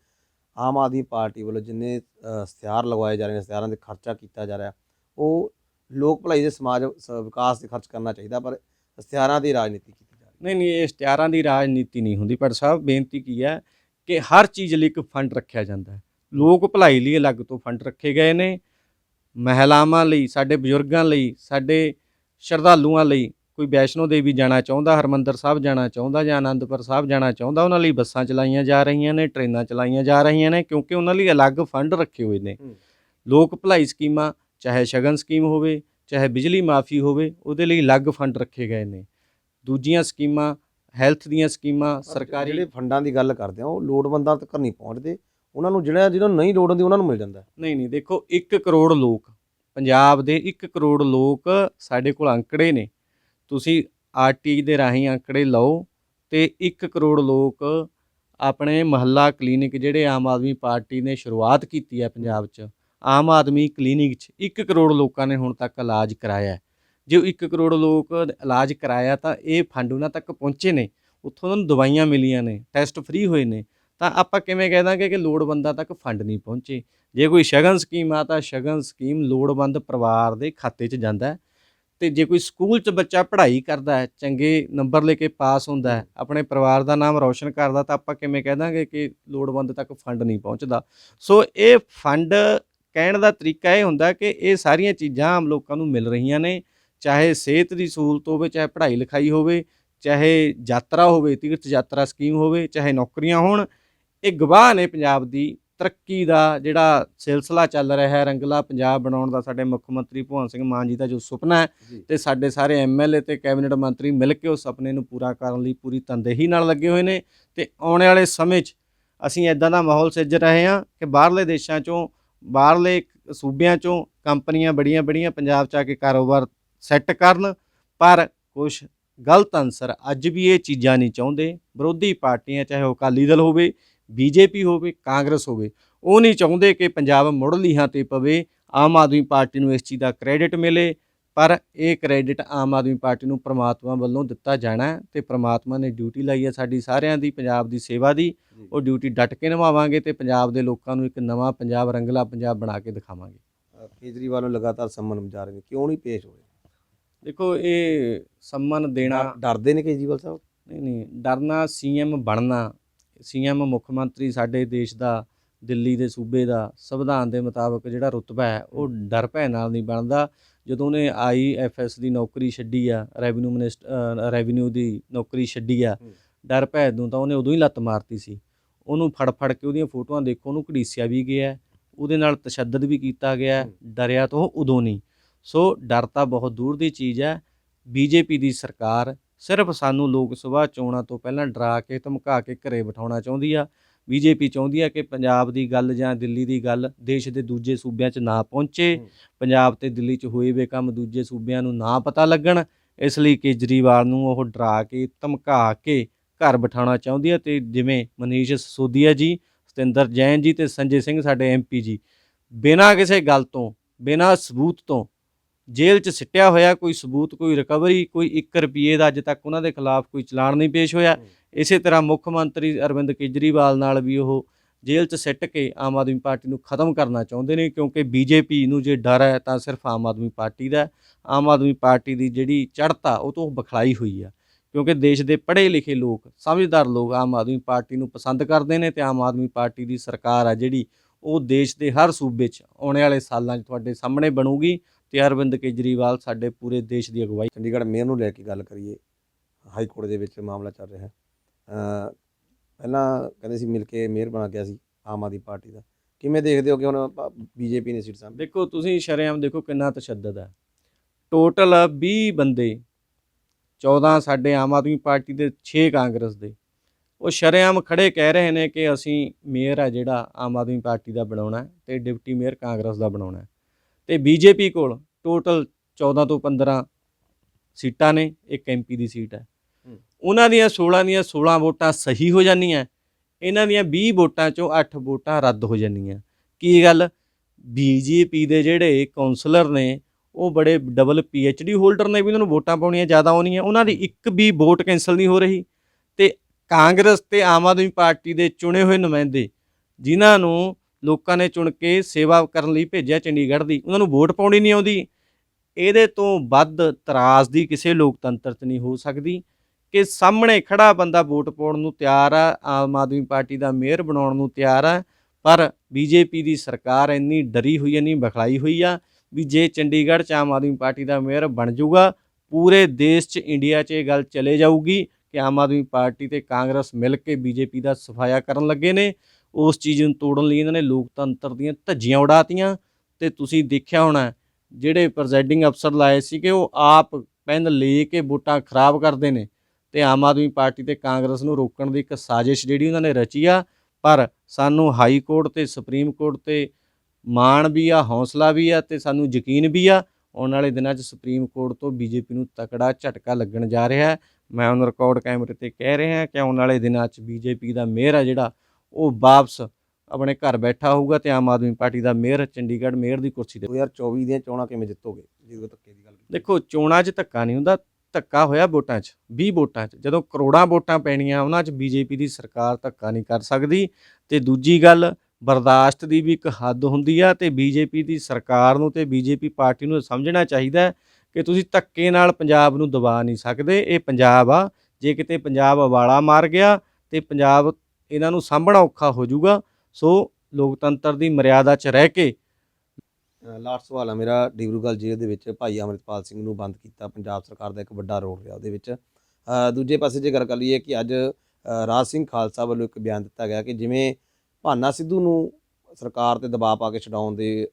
ਆਮ ਆਦਮੀ ਪਾਰਟੀ ਵੱਲੋਂ ਜਿੰਨੇ ਇਸ਼ਤਿਹਾਰ ਲਗਵਾਏ ਜਾ ਰਹੇ ਨੇ ਇਸ਼ਤਿਹਾਰਾਂ ਦੇ ਖਰਚਾ ਕੀਤਾ ਜਾ ਰਿਹਾ ਉਹ ਲੋਕ ਭਲਾਈ ਦੇ ਸਮਾਜ ਵਿਕਾਸ ਤੇ ਖਰਚ ਕਰਨਾ ਚਾਹੀਦਾ ਪਰ ਇਸ਼ਤਿਹਾਰਾਂ ਦੀ ਰਾਜਨੀਤੀ ਕੀਤੀ ਜਾ ਰਹੀ ਨਹੀਂ ਨਹੀਂ ਇਹ ਇਸ਼ਤਿਹਾਰਾਂ ਦੀ ਰਾਜਨੀਤੀ ਨਹੀਂ ਹੁੰਦੀ ਪਰ ਸਾਹਿਬ ਬੇਨਤੀ ਕੀ ਹੈ ਕਿ ਹਰ ਚੀਜ਼ ਲਈ ਇੱਕ ਫੰਡ ਰੱਖਿਆ ਜਾਂਦਾ ਹੈ। ਲੋਕ ਭਲਾਈ ਲਈ ਅਲੱਗ ਤੋਂ ਫੰਡ ਰੱਖੇ ਗਏ ਨੇ ਮਹਿਲਾਵਾਂ ਲਈ ਸਾਡੇ ਬਜ਼ੁਰਗਾਂ ਲਈ ਸਾਡੇ ਸ਼ਰਧਾਲੂਆਂ ਲਈ ਕੋਈ ਵੈਸ਼ਨੋ ਦੇਵੀ ਜਾਣਾ ਚਾਹੁੰਦਾ ਹਰਮੰਦਰ ਸਾਹਿਬ ਜਾਣਾ ਚਾਹੁੰਦਾ ਜਾਂ ਆਨੰਦਪੁਰ ਸਾਹਿਬ ਜਾਣਾ ਚਾਹੁੰਦਾ ਉਹਨਾਂ ਲਈ ਬੱਸਾਂ ਚਲਾਈਆਂ ਜਾ ਰਹੀਆਂ ਨੇ ਟ੍ਰੇਨਾਂ ਚਲਾਈਆਂ ਜਾ ਰਹੀਆਂ ਨੇ ਕਿਉਂਕਿ ਉਹਨਾਂ ਲਈ ਅਲੱਗ ਫੰਡ ਰੱਖੇ ਹੋਏ ਨੇ। ਲੋਕ ਭਲਾਈ ਸਕੀਮਾਂ ਚਾਹੇ ਸ਼ਗਨ ਸਕੀਮ ਹੋਵੇ ਚਾਹੇ ਬਿਜਲੀ ਮਾਫੀ ਹੋਵੇ ਉਹਦੇ ਲਈ ਅਲੱਗ ਫੰਡ ਰੱਖੇ ਗਏ ਨੇ ਦੂਜੀਆਂ ਸਕੀਮਾਂ ਹੈਲਥ ਦੀਆਂ ਸਕੀਮਾਂ ਸਰਕਾਰੀ ਜਿਹੜੇ ਫੰਡਾਂ ਦੀ ਗੱਲ ਕਰਦੇ ਆ ਉਹ ਲੋੜਵੰਦਾਂ ਤੱਕ ਨਹੀਂ ਪਹੁੰਚਦੇ ਉਹਨਾਂ ਨੂੰ ਜਿਹੜਾ ਜਿਹਨਾਂ ਨੂੰ ਨਹੀਂ ਲੋੜ ਹੁੰਦੀ ਉਹਨਾਂ ਨੂੰ ਮਿਲ ਜਾਂਦਾ। ਨਹੀਂ ਨਹੀਂ ਦੇਖੋ 1 ਕਰੋੜ ਲੋਕ ਪੰਜਾਬ ਦੇ 1 ਕਰੋੜ ਲੋਕ ਸਾਡੇ ਕੋਲ ਅੰਕੜੇ ਨੇ ਤੁਸੀਂ ਆਰਟੀ ਦੇ ਰਾਹੀਂ ਅੰਕੜੇ ਲਓ ਤੇ 1 ਕਰੋੜ ਲੋਕ ਆਪਣੇ ਮਹੱਲਾ ਕਲੀਨਿਕ ਜਿਹੜੇ ਆਮ ਆਦਮੀ ਪਾਰਟੀ ਨੇ ਸ਼ੁਰੂਆਤ ਕੀਤੀ ਹੈ ਪੰਜਾਬ 'ਚ, ਆਮ ਆਦਮੀ ਕਲੀਨਿਕ 'ਚ 1 ਕਰੋੜ ਲੋਕਾਂ ਨੇ ਹੁਣ ਤੱਕ ਇਲਾਜ ਕਰਾਇਆ ਹੈ। ਜੇ 1 ਕਰੋੜ ਲੋਕ ਇਲਾਜ ਕਰਾਇਆ ਤਾਂ ਇਹ ਫੰਡ ਉਹਨਾਂ ਤੱਕ ਪਹੁੰਚੇ ਨੇ, ਉੱਥੋਂ ਉਹਨਾਂ ਨੂੰ ਦਵਾਈਆਂ ਮਿਲੀਆਂ ਨੇ, ਟੈਸਟ ਫ੍ਰੀ ਹੋਏ ਨੇ ਤਾਂ ਆਪਾਂ ਕਿਵੇਂ ਕਹਿ ਦਾਂਗੇ ਕਿ ਲੋੜਵੰਦਾਂ ਤੱਕ ਫੰਡ ਨਹੀਂ ਪਹੁੰਚੇ। ਜੇ ਕੋਈ ਸ਼ਗਨ ਸਕੀਮ ਆ ਤਾਂ ਸ਼ਗਨ ਸਕੀਮ ਲੋੜਵੰਦ ਪਰਿਵਾਰ ਦੇ ਖਾਤੇ 'ਚ ਜਾਂਦਾ ਹੈ ਤੇ ਜੇ ਕੋਈ ਸਕੂਲ 'ਚ ਬੱਚਾ ਪੜ੍ਹਾਈ ਕਰਦਾ ਹੈ, ਚੰਗੇ ਨੰਬਰ ਲੈ ਕੇ ਪਾਸ ਹੁੰਦਾ ਹੈ, ਆਪਣੇ ਪਰਿਵਾਰ ਦਾ ਨਾਮ ਰੌਸ਼ਨ ਕਰਦਾ ਤਾਂ ਆਪਾਂ ਕਿਵੇਂ ਕਹਿ ਦਾਂਗੇ ਕਿ ਲੋੜਵੰਦ ਤੱਕ ਫੰਡ ਨਹੀਂ ਪਹੁੰਚਦਾ। ਸੋ ਇਹ ਫੰਡ ਕਹਿਣ ਦਾ ਤਰੀਕਾ ਇਹ ਹੁੰਦਾ ਕਿ ਇਹ ਸਾਰੀਆਂ ਚੀਜ਼ਾਂ ਆਮ ਲੋਕਾਂ ਨੂੰ ਮਿਲ ਰਹੀਆਂ ਨੇ, ਚਾਹੇ ਸਿਹਤ ਦੀ ਸਹੂਲਤ ਹੋਵੇ, ਚਾਹੇ ਪੜ੍ਹਾਈ ਲਿਖਾਈ ਹੋਵੇ, ਚਾਹੇ ਯਾਤਰਾ ਹੋਵੇ, ਤੀਰਥ ਯਾਤਰਾ ਸਕੀਮ ਹੋਵੇ, ਚਾਹੇ ਨੌਕਰੀਆਂ ਹੋਣ ਇਹ ਗਵਾਹ ਨੇ ਪੰਜਾਬ ਦੀ ਤਰੱਕੀ ਦਾ ਜਿਹੜਾ ਸਿਲਸਿਲਾ ਚੱਲ ਰਿਹਾ ਹੈ ਰੰਗਲਾ ਪੰਜਾਬ ਬਣਾਉਣ ਦਾ ਸਾਡੇ ਮੁੱਖ ਮੰਤਰੀ ਭਗਵੰਤ ਸਿੰਘ ਮਾਨ ਜੀ ਦਾ ਜੋ ਸੁਪਨਾ ਹੈ। ਤੇ ਸਾਡੇ ਸਾਰੇ ਐਮਐਲਏ ਤੇ ਕੈਬਨਿਟ ਮੰਤਰੀ ਮਿਲ ਕੇ ਉਸ ਸੁਪਨੇ ਨੂੰ ਪੂਰਾ ਕਰਨ ਲਈ ਪੂਰੀ ਤਨਦੇਹੀ ਨਾਲ ਲੱਗੇ ਹੋਏ ਨੇ ਤੇ ਆਉਣ ਵਾਲੇ ਸਮੇਂ 'ਚ ਅਸੀਂ ਇਦਾਂ ਦਾ ਮਾਹੌਲ ਸਿਰਜ ਰਹੇ ਹਾਂ ਕਿ ਬਾਹਰਲੇ ਦੇਸ਼ਾਂ 'ਚੋਂ ਬਾਹਰਲੇ ਸੂਬਿਆਂ 'ਚੋਂ ਕੰਪਨੀਆਂ ਬੜੀਆਂ ਬੜੀਆਂ ਪੰਜਾਬ 'ਚ ਆ ਕੇ ਕਾਰੋਬਾਰ ਸੈੱਟ ਕਰਨ ਪਰ ਕੁਝ ਗਲਤ ਅਨਸਰ ਅੱਜ ਵੀ ਇਹ ਚੀਜ਼ਾਂ ਨਹੀਂ ਚਾਹੁੰਦੇ ਵਿਰੋਧੀ ਪਾਰਟੀਆਂ ਚਾਹੇ ਉਹ ਅਕਾਲੀ ਦਲ ਹੋਵੇ ਬੀਜੇਪੀ ਹੋਵੇ ਕਾਂਗਰਸ ਹੋਵੇ ਉਹ ਨਹੀਂ ਚਾਹੁੰਦੇ ਕਿ ਪੰਜਾਬ ਮੁੜ ਲੀਹਾਂ ਤੇ ਪਵੇ ਆਮ ਆਦਮੀ ਪਾਰਟੀ ਨੂੰ ਇਸ ਚੀਜ਼ ਦਾ ਕ੍ਰੈਡਿਟ ਮਿਲੇ ਪਰ ਇਹ ਕ੍ਰੈਡਿਟ ਆਮ ਆਦਮੀ ਪਾਰਟੀ ਨੂੰ ਪ੍ਰਮਾਤਮਾ ਵੱਲੋਂ ਦਿੱਤਾ ਜਾਣਾ ਤੇ ਪ੍ਰਮਾਤਮਾ ਨੇ ਡਿਊਟੀ ਲਾਈ ਹੈ ਸਾਡੀ ਸਾਰਿਆਂ ਦੀ ਪੰਜਾਬ ਦੀ ਸੇਵਾ ਦੀ ਉਹ ਡਿਊਟੀ ਡਟ ਕੇ ਨਿਭਾਵਾਂਗੇ ਤੇ ਪੰਜਾਬ ਦੇ ਲੋਕਾਂ ਨੂੰ ਇੱਕ ਨਵਾਂ ਪੰਜਾਬ ਰੰਗਲਾ ਪੰਜਾਬ ਬਣਾ ਕੇ ਦਿਖਾਵਾਂਗੇ। ਕੇਜਰੀਵਾਲ ਨੂੰ ਲਗਾਤਾਰ ਸੰਮਨ ਜਾ ਰਹੇ ਨੇ ਕਿਉਂ ਨਹੀਂ ਪੇਸ਼ ਹੋ ਰਹੇ ਦੇਖੋ ਇਹ ਸੰਮਨ ਦੇਣਾ ਡਰ- ਡਰਦੇ ਨੇ ਕੇਜਰੀਵਾਲ ਸਾਹਿਬ? ਨਹੀਂ ਨਹੀਂ ਡਰਨਾ ਸੀਐਮ ਬਣਨਾ ਸੀਐਮ ਮੁੱਖ ਮੰਤਰੀ ਸਾਡੇ ਦੇਸ਼ ਦਾ ਦਿੱਲੀ ਦੇ ਸੂਬੇ ਦਾ ਸੰਵਿਧਾਨ ਦੇ ਮੁਤਾਬਕ ਜਿਹੜਾ ਰੁਤਬਾ ਹੈ ਉਹ ਡਰ ਭੈ ਨਾਲ ਨਹੀਂ ਬਣਦਾ। ਜਦੋਂ ਉਹਨੇ ਆਈਐਫਐਸ ਦੀ ਨੌਕਰੀ ਛੱਡੀ ਆ ਰੈਵਨਿਊ ਮਿਨਿਸਟਰ ਰੈਵਨਿਊ ਦੀ ਨੌਕਰੀ ਛੱਡੀ ਆ। ਡਰ ਭੈ ਨੂੰ ਤਾਂ ਉਹਨੇ ਉਦੋਂ ਹੀ ਲੱਤ ਮਾਰਤੀ ਸੀ। ਉਹਨੂੰ ਫੜ ਫੜ ਕੇ ਉਹਦੀਆਂ ਫੋਟੋਆਂ ਦੇਖੋ ਉਹਨੂੰ ਘੜੀਸਿਆ ਵੀ ਗਿਆ ਉਹਦੇ ਨਾਲ ਤਸ਼ੱਦਦ ਵੀ ਕੀਤਾ ਗਿਆ। ਡਰਿਆ ਤਾਂ ਉਦੋਂ ਨਹੀਂ। ਸੋ ਡਰ ਤਾਂ ਬਹੁਤ ਦੂਰ ਦੀ ਚੀਜ਼ ਹੈ। ਬੀਜੇਪੀ ਦੀ ਸਰਕਾਰ ਸਿਰਫ ਸਾਨੂੰ ਲੋਕ ਸਭਾ ਚੋਣਾਂ ਤੋਂ ਪਹਿਲਾਂ ਡਰਾ ਕੇ ਧਮਕਾ ਕੇ ਘਰੇ ਬਿਠਾਉਣਾ ਚਾਹੁੰਦੀ ਆ। ਬੀਜੇਪੀ ਚਾਹੁੰਦੀ ਆ ਕਿ ਪੰਜਾਬ ਦੀ ਗੱਲ ਜਾਂ ਦਿੱਲੀ ਦੀ ਗੱਲ ਦੇਸ਼ ਦੇ ਦੂਜੇ ਸੂਬਿਆਂ 'ਚ ਨਾ ਪਹੁੰਚੇ। ਪੰਜਾਬ ਤੇ ਦਿੱਲੀ 'ਚ ਹੋਏ ਵੇ ਕੰਮ ਦੂਜੇ ਸੂਬਿਆਂ ਨੂੰ ਨਾ ਪਤਾ ਲੱਗਣ। ਇਸ ਲਈ ਕੇਜਰੀਵਾਲ ਨੂੰ ਉਹ ਡਰਾ ਕੇ ਧਮਕਾ ਕੇ ਘਰ ਬਿਠਾਉਣਾ ਚਾਹੁੰਦੀ ਆ ਤੇ ਜਿਵੇਂ ਮਨੀਸ਼ ਸਿਸੋਦੀਆ ਜੀ ਸਤਿੰਦਰ ਜੈਨ ਜੀ ਤੇ ਸੰਜੇ ਸਿੰਘ ਸਾਡੇ ਐਮਪੀ ਜੀ। ਬਿਨਾਂ ਕਿਸੇ ਗੱਲ ਤੋਂ ਬਿਨਾਂ ਸਬੂਤ ਤੋਂ ਜੇਲ੍ਹ 'ਚ ਸਿੱਟਿਆ ਹੋਇਆ ਕੋਈ ਸਬੂਤ ਕੋਈ ਰਿਕਵਰੀ ਕੋਈ 1 ਰੁਪਏ ਦਾ ਅੱਜ ਤੱਕ ਉਹਨਾਂ ਦੇ ਖਿਲਾਫ ਕੋਈ ਚਲਾਨ ਨਹੀਂ ਪੇਸ਼ ਹੋਇਆ। ਇਸੇ ਤਰ੍ਹਾਂ ਮੁੱਖ ਮੰਤਰੀ ਅਰਵਿੰਦ ਕੇਜਰੀਵਾਲ ਨਾਲ ਵੀ ਉਹ ਜੇਲ੍ਹ 'ਚ ਸਿੱਟ ਕੇ ਆਮ ਆਦਮੀ ਪਾਰਟੀ ਨੂੰ ਖਤਮ ਕਰਨਾ ਚਾਹੁੰਦੇ ਨੇ ਕਿਉਂਕਿ ਬੀਜੇਪੀ ਨੂੰ ਜੇ ਡਰ ਹੈ ਤਾਂ ਸਿਰਫ ਆਮ ਆਦਮੀ ਪਾਰਟੀ ਦਾ। ਆਮ ਆਦਮੀ ਪਾਰਟੀ ਦੀ ਜਿਹੜੀ ਚੜ੍ਹਤਾ ਉਹ ਤੋਂ ਬਖਲਾਈ ਹੋਈ ਆ ਕਿਉਂਕਿ ਦੇਸ਼ ਦੇ ਪੜ੍ਹੇ ਲਿਖੇ ਲੋਕ ਸਮਝਦਾਰ ਲੋਕ ਆਮ ਆਦਮੀ ਪਾਰਟੀ ਨੂੰ ਪਸੰਦ ਕਰਦੇ ਨੇ ਤੇ ਆਮ ਆਦਮੀ ਪਾਰਟੀ ਦੀ ਸਰਕਾਰ ਆ ਜਿਹੜੀ ਉਹ ਦੇਸ਼ ਦੇ ਹਰ ਸੂਬੇ 'ਚ ਆਉਣ ਵਾਲੇ ਸਾਲਾਂ 'ਚ ਤੁਹਾਡੇ ਸਾਹਮਣੇ ਬਣੂਗੀ ਤੇ ਅਰਵਿੰਦ ਕੇਜਰੀਵਾਲ ਸਾਡੇ ਪੂਰੇ ਦੇਸ਼ ਦੀ ਅਗਵਾਈ। ਚੰਡੀਗੜ੍ਹ ਮੇਅਰ ਨੂੰ ਲੈ ਕੇ ਗੱਲ ਕਰੀਏ ਹਾਈ ਕੋਰਟ ਦੇ ਵਿੱਚ ਮਾਮਲਾ ਚੱਲ ਰਿਹਾ ਹੈ। ਪਹਿਲਾਂ ਕਹਿੰਦੇ ਸੀ ਮਿਲ ਕੇ ਮੇਅਰ ਬਣਾ ਗਿਆ ਸੀ ਆਮ ਆਦਮੀ ਪਾਰਟੀ ਦਾ। ਕਿਵੇਂ ਦੇਖਦੇ ਹੋ ਕਿ ਹੁਣ ਬੀਜੇਪੀ ਨੇ ਸੀਟ ਸਾਂਭੀ ਦੇਖੋ ਤੁਸੀਂ ਸ਼ਰੇਆਮ ਦੇਖੋ ਕਿੰਨਾ ਤਸ਼ੱਦਦ ਹੈ। ਟੋਟਲ 20 ਬੰਦੇ 14 ਸਾਡੇ ਆਮ ਆਦਮੀ ਪਾਰਟੀ ਦੇ 6 ਕਾਂਗਰਸ ਦੇ। ਉਹ ਸ਼ਰੇਆਮ ਖੜੇ ਕਹਿ ਰਹੇ ਨੇ ਕਿ ਅਸੀਂ ਮੇਅਰ ਆ ਜਿਹੜਾ ਆਮ ਆਦਮੀ ਪਾਰਟੀ ਦਾ ਬਣਾਉਣਾ ਤੇ ਡਿਪਟੀ ਮੇਅਰ ਕਾਂਗਰਸ ਦਾ ਬਣਾਉਣਾ ਤੇ ਬੀਜੇਪੀ ਕੋਲ ਟੋਟਲ 14 ਤੋਂ 15 ਸੀਟਾਂ ਨੇ ਇੱਕ ਐਮਪੀ ਦੀ ਸੀਟ ਹੈ। ਉਹਨਾਂ ਦੀਆਂ 16 ਦੀਆਂ 16 ਵੋਟਾਂ ਸਹੀ ਹੋ ਜਾਂਦੀਆਂ ਇਹਨਾਂ ਦੀਆਂ 20 ਵੋਟਾਂ ਚੋਂ 8 ਵੋਟਾਂ ਰੱਦ ਹੋ ਜਾਂਦੀਆਂ ਕੀ ਗੱਲ? ਬੀਜੇਪੀ ਦੇ ਜਿਹੜੇ ਕਾਉਂਸਲਰ ਨੇ ਉਹ ਬੜੇ ਡਬਲ ਪੀਐਚਡੀ ਹੋਲਡਰ ਨੇ ਵੀ ਉਹਨਾਂ ਨੂੰ ਵੋਟਾਂ ਪਾਉਣੀਆਂ ਜ਼ਿਆਦਾ ਆਉਣੀਆਂ ਉਹਨਾਂ ਦੀ ਇੱਕ ਵੀ ਵੋਟ ਕੈਨਸਲ ਨਹੀਂ ਹੋ ਰਹੀ। ਤੇ ਕਾਂਗਰਸ ਤੇ ਆਮ ਆਦਮੀ ਪਾਰਟੀ ਦੇ ਚੁਣੇ ਹੋਏ ਨੁਮਾਇੰਦੇ ਜਿਨ੍ਹਾਂ ਨੂੰ ਲੋਕਾਂ ਨੇ ਚੁਣ ਕੇ ਸੇਵਾ ਕਰਨ ਲਈ ਭੇਜਿਆ ਚੰਡੀਗੜ੍ਹ ਦੀ। ਉਹਨਾਂ ਨੂੰ ਵੋਟ ਪਾਉਣੀ ਨਹੀਂ ਆਉਂਦੀ। ਇਹਦੇ ਤੋਂ ਵੱਧ ਤਰਾਸ ਦੀ ਕਿਸੇ ਲੋਕਤੰਤਰ 'ਚ ਨਹੀਂ ਹੋ ਸਕਦੀ ਕਿ ਸਾਹਮਣੇ ਖੜਾ ਬੰਦਾ ਵੋਟ ਪਾਉਣ ਨੂੰ ਤਿਆਰ ਆ, ਆਮ ਆਦਮੀ ਪਾਰਟੀ ਦਾ ਮੇਅਰ ਬਣਾਉਣ ਨੂੰ ਤਿਆਰ ਆ, ਪਰ ਬੀਜੇਪੀ ਦੀ ਸਰਕਾਰ ਇੰਨੀ ਡਰੀ ਹੋਈ, ਇੰਨੀ ਬਖਲਾਈ ਹੋਈ ਆ ਵੀ ਜੇ ਚੰਡੀਗੜ੍ਹ 'ਚ ਆਮ ਆਦਮੀ ਪਾਰਟੀ ਦਾ ਮੇਅਰ ਬਣ ਜਾਊਗਾ, ਪੂਰੇ ਦੇਸ਼ 'ਚ ਇੰਡੀਆ 'ਚ ਇਹ ਗੱਲ ਚਲੇ ਜਾਊਗੀ ਕਿ ਆਮ ਆਦਮੀ ਪਾਰਟੀ ਤੇ ਕਾਂਗਰਸ ਮਿਲ ਕੇ ਬੀਜੇਪੀ ਦਾ ਸਫਾਇਆ ਕਰਨ ਲੱਗੇ ਨੇ। ਉਸ ਚੀਜ਼ ਨੂੰ ਤੋੜਨ ਲਈ ਇਹਨਾਂ ਨੇ ਲੋਕਤੰਤਰ ਦੀਆਂ ਧੱਜੀਆਂ ਉਡਾਤੀਆਂ ਤੇ ਤੁਸੀਂ ਦੇਖਿਆ ਹੋਣਾ ਜਿਹੜੇ ਪ੍ਰੈਜ਼ਾਈਡਿੰਗ ਅਫਸਰ ਲਾਏ ਸੀਗੇ ਉਹ ਆਪ ਪੈਨ ਲੈ ਕੇ ਵੋਟਾਂ ਖਰਾਬ ਕਰਦੇ ਨੇ ਤੇ ਆਮ ਆਦਮੀ ਪਾਰਟੀ ਤੇ ਕਾਂਗਰਸ ਨੂੰ ਰੋਕਣ ਦੀ ਇੱਕ ਸਾਜ਼ਿਸ਼ ਜਿਹੜੀ ਉਹਨਾਂ ਨੇ ਰਚੀ ਆ, ਪਰ ਸਾਨੂੰ ਹਾਈ ਕੋਰਟ ਤੇ ਸੁਪਰੀਮ ਕੋਰਟ ਤੇ ਮਾਣ ਵੀ ਆ, ਹੌਸਲਾ ਵੀ ਆ ਤੇ ਸਾਨੂੰ ਯਕੀਨ ਵੀ ਆ, ਆਉਣ ਵਾਲੇ ਦਿਨਾਂ 'ਚ ਸੁਪਰੀਮ ਕੋਰਟ ਤੋਂ ਬੀਜੇਪੀ ਨੂੰ ਤਕੜਾ ਝਟਕਾ ਲੱਗਣ ਜਾ ਰਿਹਾ ਹੈ। ਮੈਂ ਹੁਣ ਰਿਕਾਰਡ ਕੈਮਰੇ ਤੇ ਕਹਿ ਰਿਹਾ ਕਿ ਆਉਣ ਵਾਲੇ ਦਿਨਾਂ 'ਚ ਬੀਜੇਪੀ ਦਾ ਮੇਅਰ ਆ ਜਿਹੜਾ ਉਹ ਵਾਪਸ ਆਪਣੇ ਘਰ ਬੈਠਾ ਹੋਊਗਾ ਤੇ ਆਮ ਆਦਮੀ ਪਾਰਟੀ ਦਾ ਮੇਅਰ ਚੰਡੀਗੜ੍ਹ ਮੇਅਰ ਦੀ ਕੁਰਸੀ ਤੇ। 2024 ਦੀਆਂ ਚੋਣਾਂ ਕਿਵੇਂ ਜਿੱਤੋਗੇ? ਜਿਹਦੇ ਧੱਕੇ ਦੀ ਗੱਲ ਦੇਖੋ ਚੋਣਾਂ 'ਚ ਧੱਕਾ ਨਹੀਂ ਹੁੰਦਾ ਧੱਕਾ ਹੋਇਆ ਵੋਟਾਂ 'ਚ 20 ਵੋਟਾਂ 'ਚ। ਜਦੋਂ ਕਰੋੜਾਂ ਵੋਟਾਂ ਪੈਣੀਆਂ ਉਹਨਾਂ 'ਚ ਬੀਜੇਪੀ ਦੀ ਸਰਕਾਰ ਧੱਕਾ ਨਹੀਂ ਕਰ ਸਕਦੀ। ਤੇ ਦੂਜੀ ਗੱਲ ਬਰਦਾਸ਼ਤ ਦੀ ਵੀ ਇੱਕ ਹੱਦ ਹੁੰਦੀ ਆ ਤੇ ਬੀਜੇਪੀ ਦੀ ਸਰਕਾਰ ਨੂੰ ਤੇ ਬੀਜੇਪੀ ਪਾਰਟੀ ਨੂੰ ਸਮਝਣਾ ਚਾਹੀਦਾ ਕਿ ਤੁਸੀਂ ਧੱਕੇ ਨਾਲ ਪੰਜਾਬ ਨੂੰ ਦਬਾ ਨਹੀਂ ਸਕਦੇ। ਇਹ ਪੰਜਾਬ ਆ। ਜੇ ਕਿਤੇ ਪੰਜਾਬ ਵਾਲਾ ਮਾਰ ਗਿਆ ਤੇ ਪੰਜਾਬ ਇਹਨਾਂ ਨੂੰ ਸਾਂਭਣਾ ਔਖਾ ਹੋ ਜਾਊਗਾ। ਸੋ ਲੋਕਤੰਤਰ ਦੀ ਮਰਿਆਦਾ 'ਚ ਰਹਿ ਕੇ ਲਾਸਟ ਸਵਾਲ ਆ ਮੇਰਾ ਡਿਬਰੂਗੜ੍ਹ ਜੇਲ੍ਹ ਦੇ ਵਿੱਚ ਭਾਈ ਅਮਰਿਤਪਾਲ ਸਿੰਘ ਨੂੰ ਬੰਦ ਕੀਤਾ ਪੰਜਾਬ ਸਰਕਾਰ ਦਾ ਇੱਕ ਵੱਡਾ ਰੋਲ ਰਿਹਾ ਉਹਦੇ ਵਿੱਚ। ਦੂਜੇ ਪਾਸੇ ਜੇ ਗੱਲ ਕਰ ਲਈਏ ਕਿ ਅੱਜ ਰਾਜ ਸਿੰਘ ਖਾਲਸਾ ਵੱਲੋਂ ਇੱਕ ਬਿਆਨ ਦਿੱਤਾ ਗਿਆ ਕਿ ਜਿਵੇਂ ਭਾਨਾ ਸਿੱਧੂ ਨੂੰ ਸਰਕਾਰ ਤੇ ਦਬਾਅ ਪਾ ਕੇ ਛਡਾਉਣ ਦੇ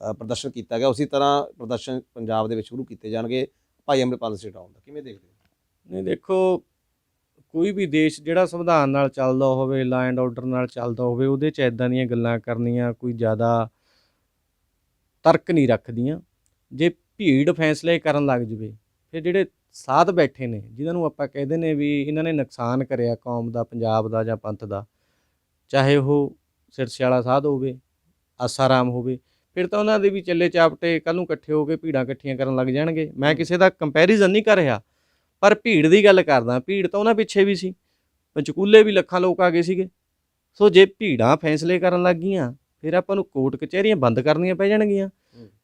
ਪ੍ਰਦਰਸ਼ਨ ਕੀਤਾ ਗਿਆ ਉਸੇ ਤਰ੍ਹਾਂ ਪ੍ਰਦਰਸ਼ਨ ਪੰਜਾਬ ਦੇ ਵਿੱਚ ਸ਼ੁਰੂ ਕੀਤੇ ਜਾਣਗੇ ਭਾਈ ਅਮਰਿਤਪਾਲ ਸਿੰਘ ਛਡਾਉਣ ਦਾ। ਕਿਵੇਂ ਦੇਖਦੇ ਹੋ? ਨਹੀਂ ਦੇਖੋ ਕੋਈ ਵੀ ਦੇਸ਼ ਜਿਹੜਾ ਸੰਵਿਧਾਨ ਨਾਲ ਚੱਲਦਾ ਹੋਵੇ ਲਾ ਐਂਡ ਆਰਡਰ ਨਾਲ ਚੱਲਦਾ ਹੋਵੇ ਉਹਦੇ 'ਚ ਐਦਾਂ ਦੀਆਂ ਗੱਲਾਂ ਕਰਨੀਆਂ ਕੋਈ ਜ਼ਿਆਦਾ ਤਰਕ ਨਹੀਂ ਰੱਖਦੀਆਂ। ਜੇ ਭੀੜ ਫੈਸਲੇ ਕਰਨ ਲੱਗ ਜਵੇ ਫਿਰ ਜਿਹੜੇ ਸਾਧ ਬੈਠੇ ਨੇ ਜਿਨ੍ਹਾਂ ਨੂੰ ਆਪਾਂ ਕਹਿੰਦੇ ਨੇ ਵੀ ਇਹਨਾਂ ਨੇ ਨੁਕਸਾਨ ਕਰਿਆ ਕੌਮ ਦਾ ਪੰਜਾਬ ਦਾ ਜਾਂ ਪੰਥ ਦਾ ਚਾਹੇ ਉਹ ਸਿਰਸੇ ਵਾਲਾ ਸਾਧ ਹੋਵੇ ਆਸਾਰਾਮ ਹੋਵੇ ਫਿਰ ਤਾਂ ਉਹਨਾਂ ਦੇ ਵੀ ਚੱਲੇ ਚਾਪਟੇ ਕੱਲ ਨੂੰ ਇਕੱਠੇ ਹੋ ਕੇ ਭੀੜਾਂ ਇਕੱਠੀਆਂ ਕਰਨ ਲੱਗ ਜਾਣਗੇ। ਮੈਂ ਕਿਸੇ ਦਾ ਕੰਪੈਰੀਜ਼ਨ ਨਹੀਂ ਕਰ ਰਿਹਾ। ਪਰ ਭੀੜ ਦੀ ਗੱਲ ਕਰਦਾ ਭੀੜ ਤਾਂ ਉਹਨਾਂ ਪਿੱਛੇ ਵੀ ਸੀ। ਪੰਚਕੂਲੇ ਵੀ ਲੱਖਾਂ ਲੋਕ ਆ ਗਏ ਸੀਗੇ। ਸੋ ਜੇ ਭੀੜਾਂ ਫੈਸਲੇ ਕਰਨ ਲੱਗ ਗਈਆਂ ਫਿਰ ਆਪਾਂ ਨੂੰ ਕੋਰਟ ਕਚਹਿਰੀਆਂ ਬੰਦ ਕਰਨੀਆਂ ਪੈ ਜਾਣਗੀਆਂ।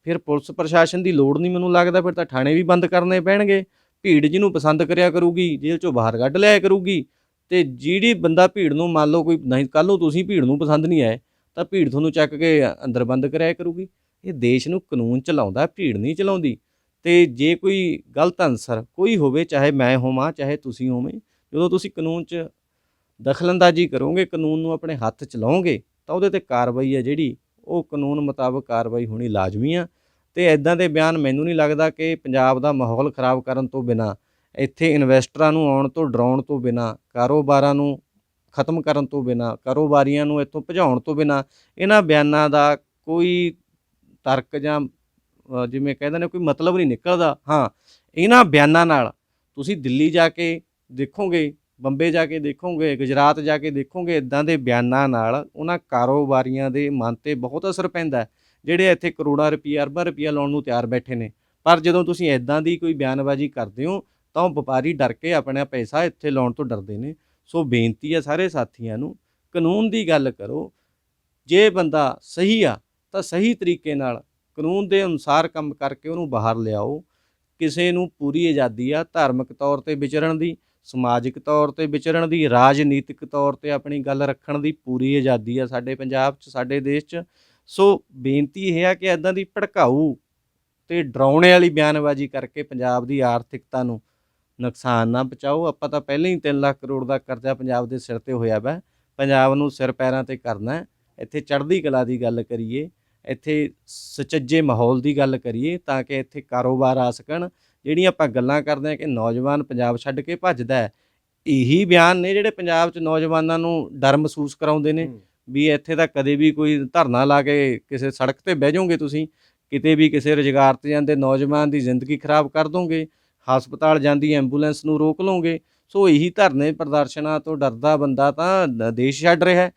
ਫਿਰ ਪੁਲਿਸ ਪ੍ਰਸ਼ਾਸਨ ਦੀ ਲੋੜ ਨਹੀਂ ਮੈਨੂੰ ਲੱਗਦਾ ਫਿਰ ਤਾਂ ਥਾਣੇ ਵੀ ਬੰਦ ਕਰਨੇ ਪੈਣਗੇ। ਭੀੜ ਜਿਹਨੂੰ ਪਸੰਦ ਕਰਿਆ ਕਰੂਗੀ ਜੇਲ੍ਹ ਚੋਂ ਬਾਹਰ ਕੱਢ ਲਿਆ ਕਰੂਗੀ। ਤੇ ਜਿਹੜੀ ਬੰਦਾ ਭੀੜ ਨੂੰ ਮੰਨ ਲਓ ਕੋਈ ਨਹੀਂ ਕੱਲ ਨੂੰ ਤੁਸੀਂ ਭੀੜ ਨੂੰ ਪਸੰਦ ਨਹੀਂ ਆਏ ਤਾਂ ਭੀੜ ਤੁਹਾਨੂੰ ਚੱਕ ਕੇ ਅੰਦਰ ਬੰਦ ਕਰਿਆ ਕਰੂਗੀ। ਇਹ ਦੇਸ਼ ਨੂੰ ਕਾਨੂੰਨ ਚਲਾਉਂਦਾ ਭੀੜ ਨਹੀਂ ਚਲਾਉਂਦੀ। ਤੇ ਜੇ ਕੋਈ ਗਲਤ ਅਨਸਰ ਕੋਈ ਹੋਵੇ, ਚਾਹੇ ਮੈਂ ਹੋਵਾਂ, ਚਾਹੇ ਤੁਸੀਂ ਹੋਵੇਂ, ਜਦੋਂ ਤੁਸੀਂ ਕਾਨੂੰਨ 'ਚ ਦਖਲਅੰਦਾਜ਼ੀ ਕਰੋਗੇ, ਕਾਨੂੰਨ ਨੂੰ ਆਪਣੇ ਹੱਥ 'ਚ ਲਓਗੇ, ਤਾਂ ਉਹਦੇ ਤੇ ਕਾਰਵਾਈ ਹੈ ਜਿਹੜੀ, ਉਹ ਕਾਨੂੰਨ ਮੁਤਾਬਕ ਕਾਰਵਾਈ ਹੋਣੀ ਲਾਜ਼ਮੀ ਆ। ਤੇ ਐਦਾਂ ਦੇ ਬਿਆਨ ਮੈਨੂੰ ਨਹੀਂ ਲੱਗਦਾ ਕਿ ਪੰਜਾਬ ਦਾ ਮਾਹੌਲ ਖਰਾਬ ਕਰਨ ਤੋਂ ਬਿਨਾ, ਇੱਥੇ ਇਨਵੈਸਟਰਾਂ ਨੂੰ ਆਉਣ ਤੋਂ, ਡਰਾਉਣ ਤੋਂ ਬਿਨਾ, ਕਾਰੋਬਾਰਾਂ ਨੂੰ ਖਤਮ ਕਰਨ ਤੋਂ ਬਿਨਾ, ਕਾਰੋਬਾਰੀਆਂ ਨੂੰ ਇੱਥੋਂ ਭਜਾਉਣ ਤੋਂ ਬਿਨਾ, ਇਹਨਾਂ ਬਿਆਨਾਂ ਦਾ ਕੋਈ ਤਰਕ ਜਾਂ ਜਿਵੇਂ ਕਹਿੰਦੇ ਨੇ ਕੋਈ ਮਤਲਬ ਨਹੀਂ ਨਿਕਲਦਾ। ਹਾਂ, ਇਹਨਾਂ ਬਿਆਨਾਂ ਨਾਲ ਤੁਸੀਂ ਦਿੱਲੀ ਜਾ ਕੇ ਦੇਖੋਗੇ, ਬੰਬੇ ਜਾ ਕੇ ਦੇਖੋਗੇ, ਗੁਜਰਾਤ ਜਾ ਕੇ ਦੇਖੋਗੇ ਇਦਾਂ ਦੇ ਬਿਆਨਾਂ ਨਾਲ ਉਹਨਾਂ ਕਾਰੋਬਾਰੀਆਂ ਦੇ ਮਨ ਤੇ ਬਹੁਤ ਅਸਰ ਪੈਂਦਾ ਜਿਹੜੇ ਇੱਥੇ ਕਰੋੜਾਂ ਰੁਪਈਆ, ਅਰਬਾਂ ਰੁਪਈਆ ਲਾਉਣ ਨੂੰ ਤਿਆਰ ਬੈਠੇ ਨੇ। ਪਰ ਜਦੋਂ ਤੁਸੀਂ ਇਦਾਂ ਦੀ ਕੋਈ ਬਿਆਨਬਾਜ਼ੀ ਕਰਦੇ ਹੋ, ਤਾਂ ਉਹ ਵਪਾਰੀ ਡਰ ਕੇ ਆਪਣਾ ਪੈਸਾ ਇੱਥੇ ਲਾਉਣ ਤੋਂ ਡਰਦੇ ਨੇ। ਸੋ ਬੇਨਤੀ ਹੈ ਸਾਰੇ ਸਾਥੀਆਂ ਨੂੰ, ਕਾਨੂੰਨ ਦੀ ਗੱਲ ਕਰੋ, ਜੇ ਬੰਦਾ ਸਹੀ ਆ, ਤਾਂ ਸਹੀ ਤਰੀਕੇ ਨਾਲ ਕਾਨੂੰਨ ਦੇ ਅਨੁਸਾਰ ਕੰਮ ਕਰਕੇ ਉਹਨੂੰ ਬਾਹਰ ਲਿਆਓ। ਕਿਸੇ ਨੂੰ ਪੂਰੀ ਆਜ਼ਾਦੀ ਆ ਧਾਰਮਿਕ ਤੌਰ ਤੇ ਵਿਚਰਨ ਦੀ, ਸਮਾਜਿਕ ਤੌਰ ਤੇ ਵਿਚਰਨ ਦੀ, ਰਾਜਨੀਤਿਕ ਤੌਰ ਤੇ ਆਪਣੀ ਗੱਲ ਰੱਖਣ ਦੀ ਪੂਰੀ ਆਜ਼ਾਦੀ ਆ ਸਾਡੇ ਪੰਜਾਬ 'ਚ, ਸਾਡੇ ਦੇਸ਼ 'ਚ। ਸੋ ਬੇਨਤੀ ਇਹ ਆ ਕਿ ਐਦਾਂ ਦੀ ਭੜਕਾਊ ਤੇ ਡਰਾਉਣੇ ਵਾਲੀ ਬਿਆਨਬਾਜ਼ੀ ਕਰਕੇ ਪੰਜਾਬ ਦੀ ਆਰਥਿਕਤਾ ਨੂੰ ਨੁਕਸਾਨ ਨਾ ਪਹੁੰਚਾਓ। ਆਪਾਂ ਤਾਂ ਪਹਿਲਾਂ ਹੀ 3 ਲੱਖ ਕਰੋੜ ਦਾ ਕਰਜ਼ਾ ਪੰਜਾਬ ਦੇ ਸਿਰ ਤੇ ਹੋਇਆ ਵਾ। ਪੰਜਾਬ ਨੂੰ ਸਿਰ ਪੈਰਾਂ ਤੇ ਕਰਨਾ ਇੱਥੇ ਚੜ੍ਹਦੀ ਕਲਾ ਦੀ ਗੱਲ ਕਰੀਏ ਇੱਥੇ ਸੁਚੱਜੇ ਮਾਹੌਲ ਦੀ ਗੱਲ ਕਰੀਏ ਤਾਂ ਕਿ ਇੱਥੇ ਕਾਰੋਬਾਰ ਆ ਸਕਣ। ਜਿਹੜੀਆਂ ਆਪਾਂ ਗੱਲਾਂ ਕਰਦੇ ਹਾਂ ਕਿ ਨੌਜਵਾਨ ਪੰਜਾਬ ਛੱਡ ਕੇ ਭੱਜਦਾ ਹੈ ਇਹੀ ਬਿਆਨ ਨੇ ਜਿਹੜੇ ਪੰਜਾਬ 'ਚ ਨੌਜਵਾਨਾਂ ਨੂੰ ਡਰ ਮਹਿਸੂਸ ਕਰਾਉਂਦੇ ਨੇ ਵੀ ਇੱਥੇ ਤਾਂ ਕਦੇ ਵੀ ਕੋਈ ਧਰਨਾ ਲਾ ਕੇ ਕਿਸੇ ਸੜਕ ਤੇ ਬਹਿ ਜਾਓਗੇ ਤੁਸੀਂ ਕਿਤੇ ਵੀ ਕਿਸੇ ਰੁਜ਼ਗਾਰ ਤੇ ਜਾਂਦੇ ਨੌਜਵਾਨ ਦੀ ਜ਼ਿੰਦਗੀ ਖਰਾਬ ਕਰ ਦੋਗੇ ਹਸਪਤਾਲ ਜਾਂਦੀ ਐਂਬੂਲੈਂਸ ਨੂੰ ਰੋਕ ਲਓਗੇ। ਸੋ ਇਹੀ ਧਰਨੇ ਪ੍ਰਦਰਸ਼ਨਾਂ ਤੋਂ ਡਰਦਾ ਬੰਦਾ ਤਾਂ ਦੇਸ਼ ਛੱਡ ਰਿਹਾ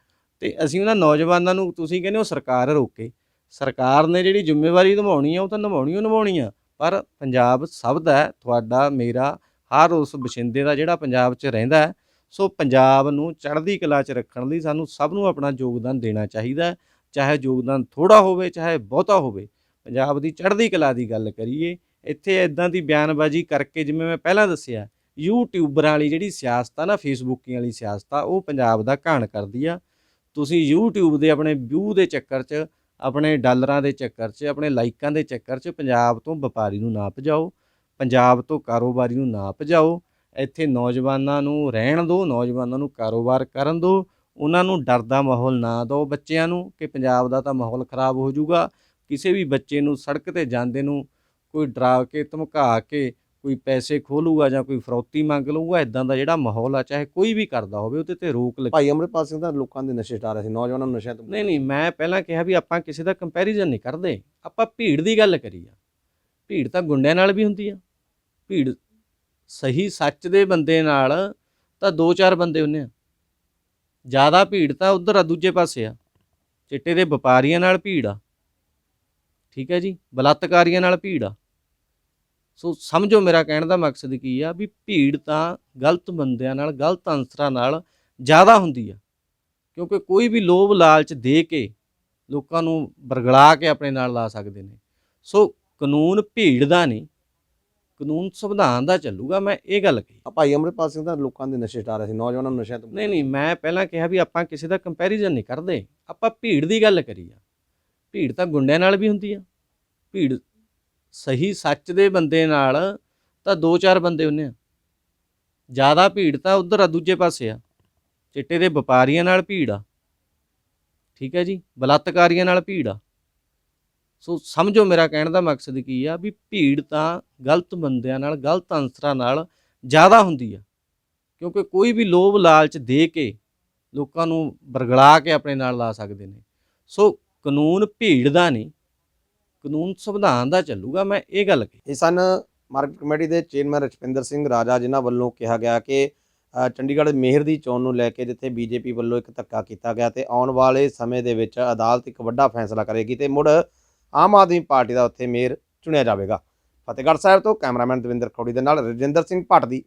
ਤੇ ਅਸੀਂ ਉਹਨਾਂ ਨੌਜਵਾਨਾਂ ਨੂੰ ਤੁਸੀਂ ਕਹਿੰਦੇ ਹੋ ਸਰਕਾਰ ਰੋਕੇ। ਸਰਕਾਰ ਨੇ ਜਿਹੜੀ ਜ਼ਿੰਮੇਵਾਰੀ ਨਿਭਾਉਣੀ ਆ ਉਹ ਤਾਂ ਨਿਭਾਉਣੀ ਓ ਨਿਭਾਉਣੀ ਆ ਪਰ ਪੰਜਾਬ ਸਭ ਦਾ ਹੈ, ਤੁਹਾਡਾ ਮੇਰਾ ਹਰ ਉਸ ਬਸ਼ਿੰਦੇ ਦਾ ਜਿਹੜਾ ਪੰਜਾਬ 'ਚ ਰਹਿੰਦਾ ਹੈ ਸੋ ਪੰਜਾਬ ਨੂੰ ਚੜ੍ਹਦੀ ਕਲਾ 'ਚ ਰੱਖਣ ਲਈ ਸਾਨੂੰ ਸਭ ਨੂੰ ਆਪਣਾ ਯੋਗਦਾਨ ਦੇਣਾ ਚਾਹੀਦਾ ਹੈ। ਚਾਹੇ ਯੋਗਦਾਨ ਥੋੜਾ ਹੋਵੇ ਚਾਹੇ ਬਹੁਤਾ ਹੋਵੇ ਪੰਜਾਬ ਦੀ ਚੜ੍ਹਦੀ ਕਲਾ ਦੀ ਗੱਲ ਕਰੀਏ ਇੱਥੇ ਇਦਾਂ ਦੀ ਬਿਆਨਬਾਜ਼ੀ ਕਰਕੇ ਜਿਵੇਂ ਮੈਂ ਪਹਿਲਾਂ ਦੱਸਿਆ ਯੂਟਿਊਬਰਾਂ ਵਾਲੀ ਜਿਹੜੀ ਸਿਆਸਤ ਆ ਨਾ ਫੇਸਬੁੱਕਿੰਗ ਵਾਲੀ ਸਿਆਸਤ ਆ ਉਹ ਪੰਜਾਬ ਦਾ ਘਾਣ ਕਰਦੀ ਆ ਤੁਸੀਂ YouTube ਦੇ ਆਪਣੇ ਵਿਊ ਦੇ ਚੱਕਰ 'ਚ ਆਪਣੇ ਡਾਲਰਾਂ ਦੇ ਚੱਕਰ 'ਚ, ਆਪਣੇ ਲਾਈਕਾਂ ਦੇ ਚੱਕਰ 'ਚ ਪੰਜਾਬ ਤੋਂ ਵਪਾਰੀ ਨੂੰ ਨਾ ਭਜਾਓ, ਪੰਜਾਬ ਤੋਂ ਕਾਰੋਬਾਰੀ ਨੂੰ ਨਾ ਭਜਾਓ, ਇੱਥੇ ਨੌਜਵਾਨਾਂ ਨੂੰ ਰਹਿਣ ਦਿਓ, ਨੌਜਵਾਨਾਂ ਨੂੰ ਕਾਰੋਬਾਰ ਕਰਨ ਦਿਓ, ਉਹਨਾਂ ਨੂੰ ਡਰ ਦਾ ਮਾਹੌਲ ਨਾ ਦਿਓ ਬੱਚਿਆਂ ਨੂੰ ਕਿ ਪੰਜਾਬ ਦਾ ਤਾਂ ਮਾਹੌਲ ਖਰਾਬ ਹੋ ਜਾਊਗਾ, ਕਿਸੇ ਵੀ ਬੱਚੇ ਨੂੰ ਸੜਕ ਤੇ ਜਾਂਦੇ ਨੂੰ ਕੋਈ ਡਰਾ ਕੇ, ਧਮਕਾ ਕੇ ਕੋਈ ਪੈਸੇ ਖੋਲੂਗਾ ਜਾਂ ਕੋਈ ਫਰੌਤੀ ਮੰਗ ਲਊਗਾ ਇਦਾਂ ਦਾ ਜਿਹੜਾ ਮਾਹੌਲ ਆ ਚਾਹੇ ਕੋਈ ਵੀ ਕਰਦਾ ਹੋਵੇ ਉਹਦੇ ਤੇ ਰੋਕ ਲੱਗੇ। ਭਾਈ ਅਮਰਿਤਪਾਲ ਸਿੰਘ ਦਾ ਲੋਕਾਂ ਦੇ ਨਸ਼ੇ ਰਿਹਾ ਸੀ ਨੌਜਵਾਨਾਂ ਨੂੰ ਨਸ਼ਿਆਂ ਤੋਂ ਨਹੀਂ ਨਹੀਂ ਮੈਂ ਪਹਿਲਾਂ ਕਿਹਾ ਵੀ ਆਪਾਂ ਕਿਸੇ ਦਾ ਕੰਪੈਰੀਜ਼ਨ ਨਹੀਂ ਕਰਦੇ। ਆਪਾਂ ਭੀੜ ਦੀ ਗੱਲ ਕਰੀ ਆ। ਭੀੜ ਤਾਂ ਗੁੰਡਿਆਂ ਨਾਲ ਵੀ ਹੁੰਦੀ ਆ। ਭੀੜ ਸਹੀ ਸੱਚ ਦੇ ਬੰਦੇ ਨਾਲ ਤਾਂ ਦੋ ਚਾਰ ਬੰਦੇ ਹੁੰਨੇ ਆ। ਜ਼ਿਆਦਾ ਭੀੜ ਤਾਂ ਉਧਰ ਆ ਦੂਜੇ ਪਾਸੇ ਆ। ਚਿੱਟੇ ਦੇ ਵਪਾਰੀਆਂ ਨਾਲ ਭੀੜ ਆ। ਠੀਕ ਹੈ ਜੀ ਬਲਾਤਕਾਰੀਆਂ ਨਾਲ ਭੀੜ ਆ। ਸੋ ਸਮਝੋ ਮੇਰਾ ਕਹਿਣ ਦਾ ਮਕਸਦ ਕੀ ਆ ਵੀ ਭੀੜ ਤਾਂ ਗਲਤ ਬੰਦਿਆਂ ਨਾਲ ਗਲਤ ਅਨਸਰਾਂ ਨਾਲ ਜ਼ਿਆਦਾ ਹੁੰਦੀ ਆ। ਕਿਉਂਕਿ ਕੋਈ ਵੀ ਲੋਭ ਲਾਲਚ ਦੇ ਕੇ ਲੋਕਾਂ ਨੂੰ ਬਰਗਲਾ ਕੇ ਆਪਣੇ ਨਾਲ ਲਾ ਸਕਦੇ ਨੇ। ਸੋ ਕਾਨੂੰਨ ਭੀੜ ਦਾ ਨਹੀਂ ਕਾਨੂੰਨ ਸੰਵਿਧਾਨ ਦਾ ਚੱਲੂਗਾ ਮੈਂ ਇਹ ਗੱਲ ਕਹੀ। ਆ ਭਾਈ ਅਮਰਿਤਪਾਲ ਸਿੰਘ ਦਾ ਲੋਕਾਂ ਦੇ ਨਸ਼ੇ ਰਿਹਾ ਸੀ ਨੌਜਵਾਨਾਂ ਨੂੰ ਨਸ਼ਿਆਂ ਤੋਂ ਨਹੀਂ ਨਹੀਂ ਮੈਂ ਪਹਿਲਾਂ ਕਿਹਾ ਵੀ ਆਪਾਂ ਕਿਸੇ ਦਾ ਕੰਪੈਰੀਜ਼ਨ ਨਹੀਂ ਕਰਦੇ। ਆਪਾਂ ਭੀੜ ਦੀ ਗੱਲ ਕਰੀ ਆ। ਭੀੜ ਤਾਂ ਗੁੰਡਿਆਂ ਨਾਲ ਵੀ ਹੁੰਦੀ ਆ। ਭੀੜ ਸਹੀ ਸੱਚ ਦੇ ਬੰਦੇ ਨਾਲ ਤਾਂ ਦੋ ਚਾਰ ਬੰਦੇ ਹੁੰਨੇ ਆ। ਜ਼ਿਆਦਾ ਭੀੜ ਤਾਂ ਉਧਰ ਆ, ਦੂਜੇ ਪਾਸੇ ਆ। ਚਿੱਟੇ ਦੇ ਵਪਾਰੀਆਂ ਨਾਲ ਭੀੜ ਆ। ਠੀਕ ਹੈ ਜੀ, ਬਲਾਤਕਾਰੀਆਂ ਨਾਲ ਭੀੜ ਆ। ਸੋ ਸਮਝੋ ਮੇਰਾ ਕਹਿਣ ਦਾ ਮਕਸਦ ਕੀ ਆ ਵੀ ਭੀੜ ਤਾਂ ਗਲਤ ਬੰਦਿਆਂ ਨਾਲ, ਗਲਤ ਅਨਸਰਾਂ ਨਾਲ ਜ਼ਿਆਦਾ ਹੁੰਦੀ ਆ। ਕਿਉਂਕਿ ਕੋਈ ਵੀ ਲੋਭ ਲਾਲਚ ਦੇ ਕੇ ਲੋਕਾਂ ਨੂੰ ਬਰਗਲਾ ਕੇ ਆਪਣੇ ਨਾਲ ਲਾ ਸਕਦੇ ਨੇ। ਸੋ ਕਾਨੂੰਨ ਭੀੜ ਦਾ ਨਹੀਂ ਕਾਨੂੰਨ ਸੰਵਿਧਾਨ ਦਾ ਚੱਲੂਗਾ, ਮੈਂ ਇਹ ਗੱਲ ਕਹੀ। ਇਹ ਸਨ ਮਾਰਕੀਟ ਕਮੇਟੀ ਦੇ ਚੇਅਰਮੈਨ ਰਜਪਿੰਦਰ ਸਿੰਘ ਰਾਜਾ, ਜਿਨ੍ਹਾਂ ਵੱਲੋਂ ਕਿਹਾ ਗਿਆ ਕਿ ਚੰਡੀਗੜ੍ਹ ਮੇਅਰ ਦੀ ਚੋਣ ਨੂੰ ਲੈ ਕੇ ਜਿੱਥੇ ਬੀਜੇਪੀ ਵੱਲੋਂ ਇੱਕ ਧੱਕਾ ਕੀਤਾ ਗਿਆ ਤੇ ਆਉਣ ਵਾਲੇ ਸਮੇਂ ਦੇ ਵਿੱਚ ਅਦਾਲਤ ਇੱਕ ਵੱਡਾ ਫੈਸਲਾ ਕਰੇਗੀ ਤੇ ਮੁੜ ਆਮ ਆਦਮੀ ਪਾਰਟੀ ਦਾ ਉੱਥੇ ਮੇਅਰ ਚੁਣਿਆ ਜਾਵੇਗਾ। ਫਤਿਹਗੜ੍ਹ ਸਾਹਿਬ ਤੋਂ ਕੈਮਰਾਮੈਨ ਦਵਿੰਦਰ ਖੌੜੀ ਦੇ ਨਾਲ ਰਜਿੰਦਰ ਸਿੰਘ ਭੱਟ ਦੀ